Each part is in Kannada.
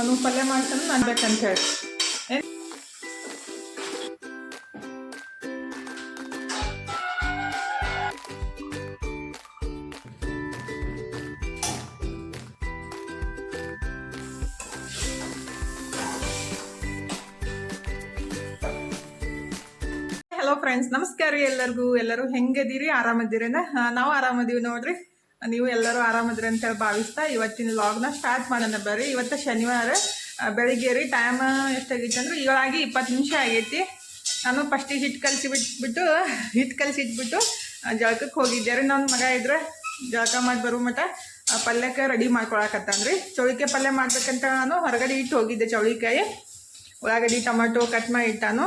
ಒಂದು ಪಲ್ಯ ಮಾಡ್ತಾನೆ, ನಾನು ಬೇಕಂತ ಹೇಳಿ ಹಲೋ ಫ್ರೆಂಡ್ಸ್ ನಮಸ್ಕಾರ ಎಲ್ಲರಿಗೂ. ಎಲ್ಲರೂ ಹೆಂಗದೀರಿ ಆರಾಮದಿರಿ ನಾವು ಆರಾಮದೀವಿ ನೋಡ್ರಿ. ನೀವು ಎಲ್ಲರೂ ಆರಾಮದಿರಿ ಅಂತೇಳಿ ಭಾವಿಸ್ತಾ ಇವತ್ತಿನ ಲಾಗ್ನ ಸ್ಟಾರ್ಟ್ ಮಾಡೋಣ ಬರ್ರಿ. ಇವತ್ತು ಶನಿವಾರ ಬೆಳಿಗ್ಗೆ ರೀ ಟೈಮ್ ಎಷ್ಟಾಗೈತೆ ಅಂದ್ರೆ ಏಳಾಗಿ ಇಪ್ಪತ್ತು ನಿಮಿಷ ಆಗೈತಿ. ನಾನು ಫಸ್ಟಿಗೆ ಹಿಟ್ಟು ಕಲಸಿ ಬಿಟ್ಬಿಟ್ಟು ಹಿಟ್ಟು ಕಲಸಿ ಇಟ್ಬಿಟ್ಟು ಜಳಕಕ್ಕೆ ಹೋಗಿದ್ದೆ ರೀ. ನನ್ನ ಮಗ ಇದ್ರೆ ಜಳಕ ಮಾಡಿ ಬರೋ ಆ, ಪಲ್ಯಕ್ಕೆ ರೆಡಿ ಮಾಡ್ಕೊಳಕತ್ತಂದ್ರಿ ಚೌಳಿಕೆ ಪಲ್ಯ ಮಾಡ್ಬೇಕಂತ ನಾನು ಹೊರಗಡೆ ಇಟ್ಟು ಹೋಗಿದ್ದೆ ಚೌಳಿಕಾಯಿ. ಉಳ್ಳಾಗಡ್ಡಿ ಟೊಮೆಟೊ ಕಟ್ ಮಾಡಿ ಇಟ್ಟಾನು.